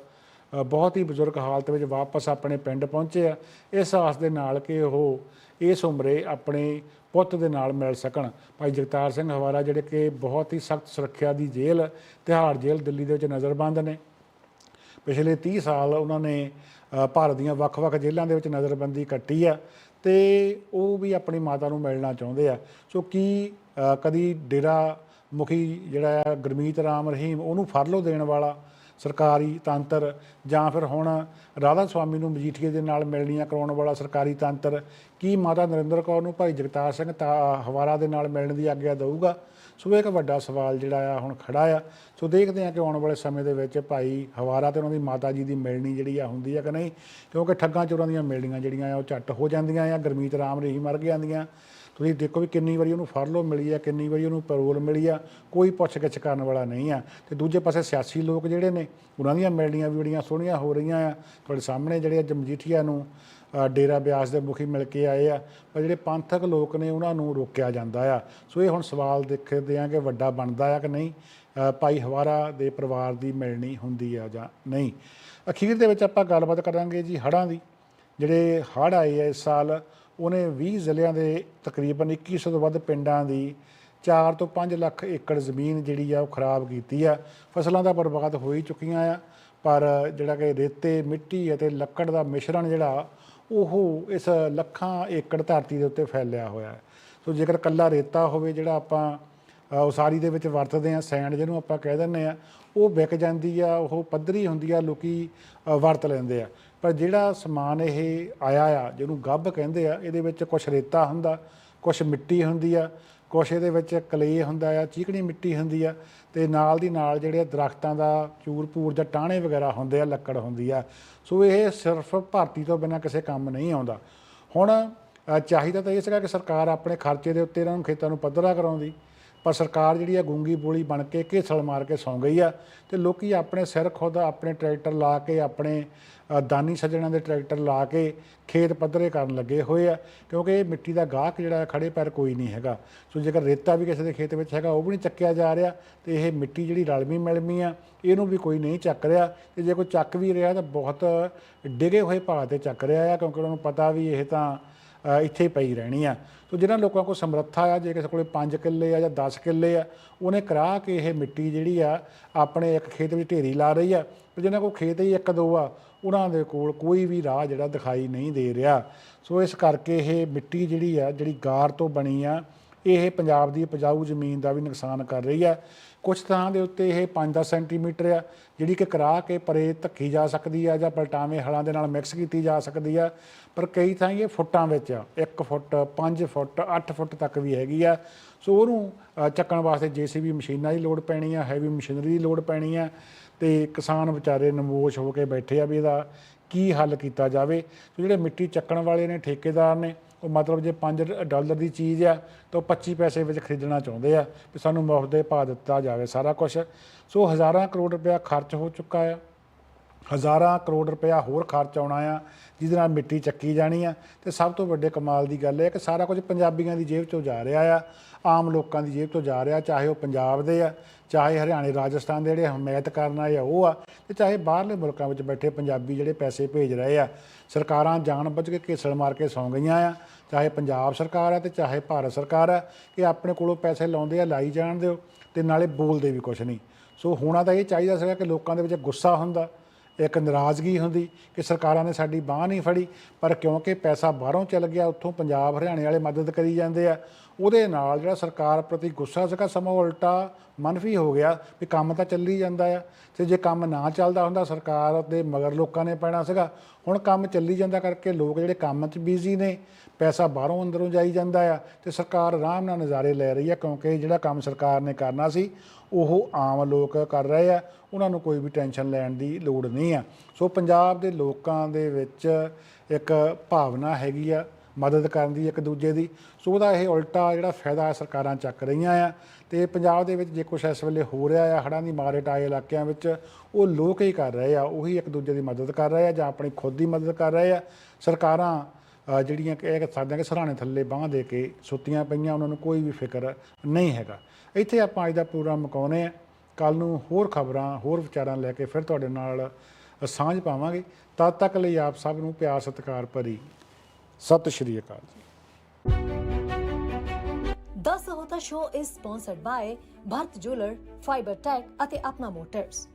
Speaker 2: ਬਹੁਤ ਹੀ ਬਜ਼ੁਰਗ ਹਾਲਤ ਵਿੱਚ ਵਾਪਸ ਆਪਣੇ ਪਿੰਡ ਪਹੁੰਚੇ ਆ। ਇਸ ਆਸ ਦੇ ਨਾਲ ਕਿ ਉਹ ਇਸ ਉਮਰੇ ਆਪਣੇ ਪੁੱਤ ਦੇ ਨਾਲ ਮਿਲ ਸਕਣ। ਭਾਈ ਜਗਤਾਰ ਸਿੰਘ ਹਵਾਰਾ ਜਿਹੜੇ ਕਿ ਬਹੁਤ ਹੀ ਸਖਤ ਸੁਰੱਖਿਆ ਦੀ ਜੇਲ੍ਹ, ਤਿਹਾੜ ਜੇਲ੍ਹ ਦਿੱਲੀ ਦੇ ਵਿੱਚ ਨਜ਼ਰਬੰਦ ਨੇ। ਪਿਛਲੇ 30 ਸਾਲ ਉਹਨਾਂ ਨੇ ਭਾਰਤ ਦੀਆਂ ਵੱਖ-ਵੱਖ ਜੇਲ੍ਹਾਂ ਦੇ ਵਿੱਚ ਨਜ਼ਰਬੰਦੀ ਕੱਟੀ ਆ ਤੇ ਉਹ ਵੀ ਆਪਣੀ ਮਾਤਾ ਨੂੰ ਮਿਲਣਾ ਚਾਹੁੰਦੇ ਆ। ਸੋ ਕੀ ਕਦੀ ਡੇਰਾ ਮੁਖੀ ਜਿਹੜਾ ਆ, ਗੁਰਮੀਤ ਰਾਮ ਰਹੀਮ ਉਹਨੂੰ ਫਰਲੋ ਦੇਣ ਵਾਲਾ? ਸਰਕਾਰੀ ਤੰਤਰ ਜਾਂ ਫਿਰ ਹੁਣ ਰਾਧਾ ਸੁਆਮੀ ਨੂੰ ਮਜੀਠੀਏ ਦੇ ਨਾਲ ਮਿਲਣੀਆਂ ਕਰਾਉਣ ਵਾਲਾ ਸਰਕਾਰੀ ਤੰਤਰ, ਕੀ ਮਾਤਾ ਨਰਿੰਦਰ ਕੌਰ ਨੂੰ ਭਾਈ ਜਗਤਾਰ ਸਿੰਘ ਤਾ- ਹਵਾਰਾ ਦੇ ਨਾਲ ਮਿਲਣ ਦੀ ਆਗਿਆ ਦੇਊਗਾ? ਸੋ ਇਹ ਇੱਕ ਵੱਡਾ ਸਵਾਲ ਜਿਹੜਾ ਆ ਹੁਣ ਖੜਾ ਆ। ਸੋ ਦੇਖਦੇ ਆ ਕਿ ਆਉਣ ਵਾਲੇ ਸਮੇਂ ਦੇ ਵਿੱਚ ਭਾਈ ਹਵਾਰਾ ਤੇ ਉਹਨਾਂ ਦੀ ਮਾਤਾ ਜੀ ਦੀ ਮਿਲਣੀ ਜਿਹੜੀ ਆ ਹੁੰਦੀ ਆ ਕਿ ਨਹੀਂ, ਕਿਉਂਕਿ ਠੱਗਾਂ ਚੋਰਾਂ ਦੀਆਂ ਮਿਲਣੀਆਂ ਜਿਹੜੀਆਂ ਆ ਉਹ ਝੱਟ ਹੋ ਜਾਂਦੀਆਂ ਆ, ਗਰਮੀਤ ਰਾਮ ਰਹੀ ਮਰ ਜਾਂਦੀਆਂ। ਤੁਸੀਂ ਦੇਖੋ ਵੀ ਕਿੰਨੀ ਵਾਰੀ ਉਹਨੂੰ ਫਰਲੋ ਮਿਲੀ ਆ, ਕਿੰਨੀ ਵਾਰੀ ਉਹਨੂੰ ਪੈਰੋਲ ਮਿਲੀ ਆ, ਕੋਈ ਪੁੱਛਗਿੱਛ ਕਰਨ ਵਾਲਾ ਨਹੀਂ ਆ। ਤੇ ਦੂਜੇ ਪਾਸੇ ਸਿਆਸੀ ਲੋਕ ਜਿਹੜੇ ਨੇ, ਉਹਨਾਂ ਦੀਆਂ ਮਿਲਣੀਆਂ ਵੀ ਬੜੀਆਂ ਸੋਹਣੀਆਂ ਹੋ ਰਹੀਆਂ ਆ। ਤੁਹਾਡੇ ਸਾਹਮਣੇ ਜਿਹੜੇ ਅੱਜ ਮਜੀਠੀਆ ਨੂੰ ਡੇਰਾ ਬਿਆਸ ਦੇ ਮੁਖੀ ਮਿਲ ਕੇ ਆਏ ਆ। ਪਰ ਜਿਹੜੇ ਪੰਥਕ ਲੋਕ ਨੇ, ਉਹਨਾਂ ਨੂੰ ਰੋਕਿਆ ਜਾਂਦਾ ਆ। ਸੋ ਇਹ ਹੁਣ ਸਵਾਲ ਦੇਖਦੇ ਆ ਕਿ ਵੱਡਾ ਬਣਦਾ ਆ ਕਿ ਨਹੀਂ? ਭਾਈ ਹਵਾਰਾ ਦੇ ਪਰਿਵਾਰ ਦੀ ਮਿਲਣੀ ਹੁੰਦੀ ਆ ਜਾਂ ਨਹੀਂ? ਅਖੀਰ ਦੇ ਵਿੱਚ ਆਪਾਂ ਗੱਲਬਾਤ ਕਰਾਂਗੇ ਜੀ ਹੜ੍ਹਾਂ ਦੀ। ਜਿਹੜੇ ਹੜ੍ਹ ਆਏ ਆ ਇਸ ਸਾਲ ਉਹਨੇ 20 ਜ਼ਿਲ੍ਹਿਆਂ ਦੇ ਤਕਰੀਬਨ 2100 ਤੋਂ ਵੱਧ ਪਿੰਡਾਂ ਦੀ 4 ਤੋਂ 5 ਲੱਖ ਏਕੜ ਜ਼ਮੀਨ ਜਿਹੜੀ ਆ ਉਹ ਖਰਾਬ ਕੀਤੀ ਆ। ਫਸਲਾਂ ਦਾ ਬਰਬਾਦ ਹੋ ਹੀ ਚੁੱਕੀਆਂ ਆ, ਪਰ ਜਿਹੜਾ ਕਿ ਰੇਤੇ, ਮਿੱਟੀ ਅਤੇ ਲੱਕੜ ਦਾ ਮਿਸ਼ਰਣ ਜਿਹੜਾ, ਉਹ ਇਸ ਲੱਖਾਂ ਏਕੜ ਧਰਤੀ ਦੇ ਉੱਤੇ ਫੈਲਿਆ ਹੋਇਆ ਹੈ। ਸੋ ਜੇਕਰ ਕੱਲਾ ਰੇਤਾ ਹੋਵੇ ਜਿਹੜਾ ਆਪਾਂ ਉਸਾਰੀ ਦੇ ਵਿੱਚ ਵਰਤਦੇ ਆ ਸੈਂਡ ਜਿਹਨੂੰ ਆਪਾਂ ਕਹਿ ਦਿੰਦੇ ਆ ਉਹ ਵਿਕ ਜਾਂਦੀ ਆ, ਉਹ ਪੱਧਰੀ ਹੁੰਦੀ ਆ, ਲੋਕੀ ਵਰਤ ਲੈਂਦੇ ਆ। ਪਰ ਜਿਹੜਾ ਸਮਾਨ ਇਹ ਆਇਆ ਆ, ਜਿਹਨੂੰ ਗੱਭ ਕਹਿੰਦੇ ਆ, ਇਹਦੇ ਵਿੱਚ ਕੁਝ ਰੇਤਾ ਹੁੰਦਾ ਕੁਝ ਮਿੱਟੀ ਹੁੰਦੀ ਆ, ਕੁਛ ਇਹਦੇ ਵਿੱਚ ਕਲੇ ਹੁੰਦਾ ਆ, ਚੀਕਣੀ ਮਿੱਟੀ ਹੁੰਦੀ ਆ, ਤੇ ਨਾਲ ਦੀ ਨਾਲ ਜਿਹੜੇ ਦਰਖਤਾਂ ਦਾ ਚੂਰ ਪੂਰ ਜਾਂ ਟਾਹਣੇ ਵਗੈਰਾ ਹੁੰਦੇ ਆ, ਲੱਕੜ ਹੁੰਦੀ ਆ। ਸੋ ਇਹ ਸਿਰਫ ਭਾਰਤੀ ਤੋਂ ਬਿਨਾਂ ਕਿਸੇ ਕੰਮ ਨਹੀਂ ਆਉਂਦਾ। ਹੁਣ ਚਾਹੀਦਾ ਤਾਂ ਇਹ ਸੀਗਾ ਕਿ ਸਰਕਾਰ ਆਪਣੇ ਖਰਚੇ ਦੇ ਉੱਤੇ ਇਹਨਾਂ ਨੂੰ ਖੇਤਾਂ ਨੂੰ ਪੱਧਰਾ ਕਰਾਉਂਦੀ। ਪਰ ਸਰਕਾਰ ਜਿਹੜੀ ਆ ਗੂੰਗੀ ਬੋਲੀ ਬਣ ਕੇ ਘੇਸਲ ਮਾਰ ਕੇ ਸੌਂ ਗਈ ਆ ਤੇ ਲੋਕੀ ਆਪਣੇ ਸਿਰ ਖੁਦ ਆਪਣੇ ਟਰੈਕਟਰ ਲਾ ਕੇ, ਆਪਣੇ ਦਾਨੀ ਸੱਜਣਾਂ ਦੇ ਟਰੈਕਟਰ ਲਾ ਕੇ ਖੇਤ ਪੱਧਰੇ ਕਰਨ ਲੱਗੇ ਹੋਏ ਆ, ਕਿਉਂਕਿ ਇਹ ਮਿੱਟੀ ਦਾ ਗਾਹਕ ਜਿਹੜਾ ਖੜੇ ਪੈਰ ਕੋਈ ਨਹੀਂ ਹੈਗਾ। ਸੋ ਜੇਕਰ ਰੇਤਾ ਵੀ ਕਿਸੇ ਦੇ ਖੇਤ ਵਿੱਚ ਹੈਗਾ, ਉਹ ਵੀ ਨਹੀਂ ਚੱਕਿਆ ਜਾ ਰਿਹਾ, ਤੇ ਇਹ ਮਿੱਟੀ ਜਿਹੜੀ ਰਲਮੀ ਮਿਲਮੀ ਆ, ਇਹਨੂੰ ਵੀ ਕੋਈ ਨਹੀਂ ਚੱਕ ਰਿਹਾ। ਤੇ ਜੇ ਕੋਈ ਚੱਕ ਵੀ ਰਿਹਾ ਤਾਂ ਬਹੁਤ ਡਿਗੇ ਹੋਏ ਭਾਅ ਤੇ ਚੱਕ ਰਿਹਾ ਆ, ਕਿਉਂਕਿ ਉਹਨਾਂ ਨੂੰ ਪਤਾ ਵੀ ਇਹ ਤਾਂ ਇੱਥੇ ਪਈ ਰਹਿਣੀ ਆ। ਸੋ ਜਿਹਨਾਂ ਲੋਕਾਂ ਕੋਲ ਸਮਰੱਥਾ ਆ, ਜੇ ਕਿਸੇ ਕੋਲੇ 5 ਕਿੱਲੇ ਆ ਜਾਂ 10 ਕਿੱਲੇ ਆ, ਉਹਨੇ ਕਰਾ ਕੇ ਇਹ ਮਿੱਟੀ ਜਿਹੜੀ ਆ, ਆਪਣੇ ਇੱਕ ਖੇਤ ਵਿੱਚ ਢੇਰੀ ਲਾ ਰਹੀ ਆ। ਪਰ ਜਿਹਨਾਂ ਕੋਲ ਖੇਤ ਹੀ ਇੱਕ ਦੋ ਆ, ਉਹਨਾਂ ਦੇ ਕੋਲ ਕੋਈ ਵੀ ਰਾਹ ਜਿਹੜਾ ਦਿਖਾਈ ਨਹੀਂ ਦੇ ਰਿਹਾ। ਸੋ ਇਸ ਕਰਕੇ ਇਹ ਮਿੱਟੀ ਜਿਹੜੀ ਆ, ਜਿਹੜੀ ਗਾਰ ਤੋਂ ਬਣੀ ਆ ਇਹ ਪੰਜਾਬ ਦੀ ਉਪਜਾਊ ਜ਼ਮੀਨ ਦਾ ਵੀ ਨੁਕਸਾਨ ਕਰ ਰਹੀ ਆ ਕੁਝ ਥਾਂ ਦੇ ਉੱਤੇ ਇਹ 5-10 ਸੈਂਟੀਮੀਟਰ ਆ, ਜਿਹੜੀ ਕਿ ਕਰਾ ਕੇ ਪਰੇ ਧੱਕੀ ਜਾ ਸਕਦੀ ਆ ਜਾਂ ਪਲਟਾਵੇਂ ਹਲਾਂ ਦੇ ਨਾਲ ਮਿਕਸ ਕੀਤੀ ਜਾ ਸਕਦੀ ਆ। ਪਰ ਕਈ ਥਾਂ ਇਹ ਫੁੱਟਾਂ ਵਿੱਚ ਆ 1 ਫੁੱਟ 5 ਫੁੱਟ 8 ਫੁੱਟ ਤੱਕ ਵੀ ਹੈਗੀ ਆ। ਸੋ ਉਹਨੂੰ ਚੱਕਣ ਵਾਸਤੇ ਜੀਸੀਬੀ ਮਸ਼ੀਨਾਂ ਦੀ ਲੋੜ ਪੈਣੀ ਆ, ਹੈਵੀ ਮਸ਼ੀਨਰੀ ਦੀ ਲੋੜ ਪੈਣੀ ਆ ਤੇ ਕਿਸਾਨ ਵਿਚਾਰੇ ਨਮੋਸ਼ ਹੋ ਕੇ ਬੈਠੇ ਆ ਵੀ ਇਹਦਾ ਕੀ ਹੱਲ ਕੀਤਾ ਜਾਵੇ। ਸੋ ਜਿਹੜੇ ਮਿੱਟੀ ਚੱਕਣ ਵਾਲੇ ਨੇ, ਠੇਕੇਦਾਰ ਨੇ ਉਹ ਮਤਲਬ ਜੇ 5 ਡਾਲਰ ਦੀ ਚੀਜ਼ ਆ, ਤਾਂ ਉਹ 25 ਪੈਸੇ ਵਿੱਚ ਖਰੀਦਣਾ ਚਾਹੁੰਦੇ ਆ ਵੀ ਸਾਨੂੰ ਮੁਫਤ ਦੇ ਭਾਅ ਦਿੱਤਾ ਜਾਵੇ ਸਾਰਾ ਕੁਝ ਸੋ ਹਜ਼ਾਰਾਂ ਕਰੋੜ ਰੁਪਇਆ ਖਰਚ ਹੋ ਚੁੱਕਾ ਆ। ਹਜ਼ਾਰਾਂ ਕਰੋੜ ਰੁਪਇਆ ਹੋਰ ਖਰਚ ਆਉਣਾ ਆ, ਜਿਹਦੇ ਨਾਲ ਮਿੱਟੀ ਚੱਕੀ ਜਾਣੀ ਆ। ਤੇ ਸਭ ਤੋਂ ਵੱਡੇ ਕਮਾਲ ਦੀ ਗੱਲ ਇਹ ਹੈ ਕਿ ਸਾਰਾ ਕੁਝ ਪੰਜਾਬੀਆਂ ਦੀ ਜੇਬ ਚੋਂ ਜਾ ਰਿਹਾ ਆ, ਆਮ ਲੋਕਾਂ ਦੀ ਜੇਬ ਤੋਂ ਜਾ ਰਿਹਾ, ਚਾਹੇ ਉਹ ਪੰਜਾਬ ਦੇ ਆ, ਚਾਹੇ ਹਰਿਆਣੇ, ਰਾਜਸਥਾਨ ਦੇ ਜਿਹੜੇ ਹਮਾਇਤ ਕਰਨ ਆਏ ਆ, ਉਹ ਆ। ਤੇ ਚਾਹੇ ਬਾਹਰਲੇ ਮੁਲਕਾਂ ਵਿੱਚ ਬੈਠੇ ਪੰਜਾਬੀ ਜਿਹੜੇ ਪੈਸੇ ਭੇਜ ਰਹੇ ਆ ਸਰਕਾਰਾਂ ਜਾਣ ਬੁੱਝ ਕੇ ਘੇਸਲ ਮਾਰ ਕੇ ਸੌਂ ਗਈਆਂ ਆ, ਚਾਹੇ ਪੰਜਾਬ ਸਰਕਾਰ ਆ ਤੇ ਚਾਹੇ ਭਾਰਤ ਸਰਕਾਰ ਆ ਕਿ ਆਪਣੇ ਕੋਲੋਂ ਪੈਸੇ ਲਾਉਂਦੇ ਆ, ਲਾਈ ਜਾਣ ਦਿਓ ਤੇ ਨਾਲੇ ਬੋਲਦੇ ਵੀ ਕੁਛ ਨਹੀਂ। ਸੋ ਹੋਣਾ ਤਾਂ ਇਹ ਚਾਹੀਦਾ ਸੀਗਾ ਕਿ ਲੋਕਾਂ ਦੇ ਵਿੱਚ ਗੁੱਸਾ ਹੁੰਦਾ, ਇੱਕ ਨਾਰਾਜ਼ਗੀ ਹੁੰਦੀ ਕਿ ਸਰਕਾਰਾਂ ਨੇ ਸਾਡੀ ਬਾਹ ਨਹੀਂ ਫੜੀ, ਪਰ ਕਿਉਂਕਿ ਪੈਸਾ ਬਾਹਰੋਂ ਚੱਲ ਗਿਆ, ਉੱਥੋਂ ਪੰਜਾਬ, ਹਰਿਆਣੇ ਵਾਲੇ ਮਦਦ ਕਰੀ ਜਾਂਦੇ ਆ ਉਹਦੇ ਨਾਲ ਜਿਹੜਾ ਸਰਕਾਰ ਪ੍ਰਤੀ ਗੁੱਸਾ ਸੀਗਾ, ਸਮਾਂ ਉਲਟਾ ਮਨਫੀ ਹੋ ਗਿਆ ਵੀ ਕੰਮ ਤਾਂ ਚੱਲੀ ਜਾਂਦਾ ਆ। ਤੇ ਜੇ ਕੰਮ ਨਾ ਚੱਲਦਾ ਹੁੰਦਾ, ਸਰਕਾਰ ਦੇ ਮਗਰ ਲੋਕਾਂ ਨੇ ਪੈਣਾ ਸੀਗਾ। ਹੁਣ ਕੰਮ ਚੱਲੀ ਜਾਂਦਾ ਕਰਕੇ ਲੋਕ ਜਿਹੜੇ ਕੰਮ 'ਚ ਬਿਜ਼ੀ ਨੇ, ਪੈਸਾ ਬਾਹਰੋਂ ਅੰਦਰੋਂ ਜਾਈ ਜਾਂਦਾ ਆ ਤੇ ਸਰਕਾਰ ਆਰਾਮ ਨਾਲ ਨਜ਼ਾਰੇ ਲੈ ਰਹੀ ਆ, ਕਿਉਂਕਿ ਜਿਹੜਾ ਕੰਮ ਸਰਕਾਰ ਨੇ ਕਰਨਾ ਸੀ, ਉਹ ਆਮ ਲੋਕ ਕਰ ਰਹੇ ਆ। ਉਹਨਾਂ ਨੂੰ ਕੋਈ ਵੀ ਟੈਨਸ਼ਨ ਲੈਣ ਦੀ ਲੋੜ ਨਹੀਂ ਆ। ਸੋ ਪੰਜਾਬ ਦੇ ਲੋਕਾਂ ਦੇ ਵਿੱਚ ਇੱਕ ਭਾਵਨਾ ਹੈਗੀ ਆ ਮਦਦ ਕਰਨ ਦੀ ਇੱਕ ਦੂਜੇ ਦੀ। ਸੋ ਉਹਦਾ ਇਹ ਉਲਟਾ ਜਿਹੜਾ ਫਾਇਦਾ ਸਰਕਾਰਾਂ ਚੱਕ ਰਹੀਆਂ ਆ। ਤੇ ਪੰਜਾਬ ਦੇ ਵਿੱਚ ਜੇ ਕੁਛ ਇਸ ਵੇਲੇ ਹੋ ਰਿਹਾ ਆ, ਹੜ੍ਹਾਂ ਦੀ ਮਾਰ ਹੇਠ ਆਏ ਇਲਾਕਿਆਂ ਵਿੱਚ, ਉਹ ਲੋਕ ਹੀ ਕਰ ਰਹੇ ਆ, ਉਹੀ ਇੱਕ ਦੂਜੇ ਦੀ ਮਦਦ ਕਰ ਰਹੇ ਆ ਜਾਂ ਆਪਣੀ ਖੁਦ ਦੀ ਮਦਦ ਕਰ ਰਹੇ ਆ। ਸਰਕਾਰਾਂ ਜਿਹੜੀਆਂ ਕਿ ਇਹ ਕਹਿ ਸਕਦੇ ਹਾਂ ਕਿ ਸਰਾਣੇ ਥੱਲੇ ਬਾਂਹ ਦੇ ਕੇ ਸੁੱਤੀਆਂ ਪਈਆਂ, ਉਹਨਾਂ ਨੂੰ ਕੋਈ ਵੀ ਫਿਕਰ ਨਹੀਂ ਹੈਗਾ। ਇੱਥੇ ਆਪਾਂ ਅੱਜ ਦਾ ਪ੍ਰੋਗਰਾਮ ਮੁਕਾਉਂਦੇ ਆ। ਕੱਲ ਨੂੰ ਹੋਰ ਖਬਰਾਂ, ਹੋਰ ਵਿਚਾਰਾਂ ਲੈ ਕੇ ਫਿਰ ਤੁਹਾਡੇ ਨਾਲ ਸਾਂਝ ਪਾਵਾਂਗੇ। ਤਦ ਤੱਕ ਲਈ ਆਪ ਸਭ ਨੂੰ ਪਿਆਰ, ਸਤਿਕਾਰ, ਭਰੀ ਸਤਿ ਸ਼੍ਰੀ ਅਕਾਲ ਜੀ।
Speaker 1: ਦਸ ਹੋਤਾ show is sponsored by Bharat jeweller fiber tech ਅਤੇ ਆਪਣਾ ਮੋਟਰਸ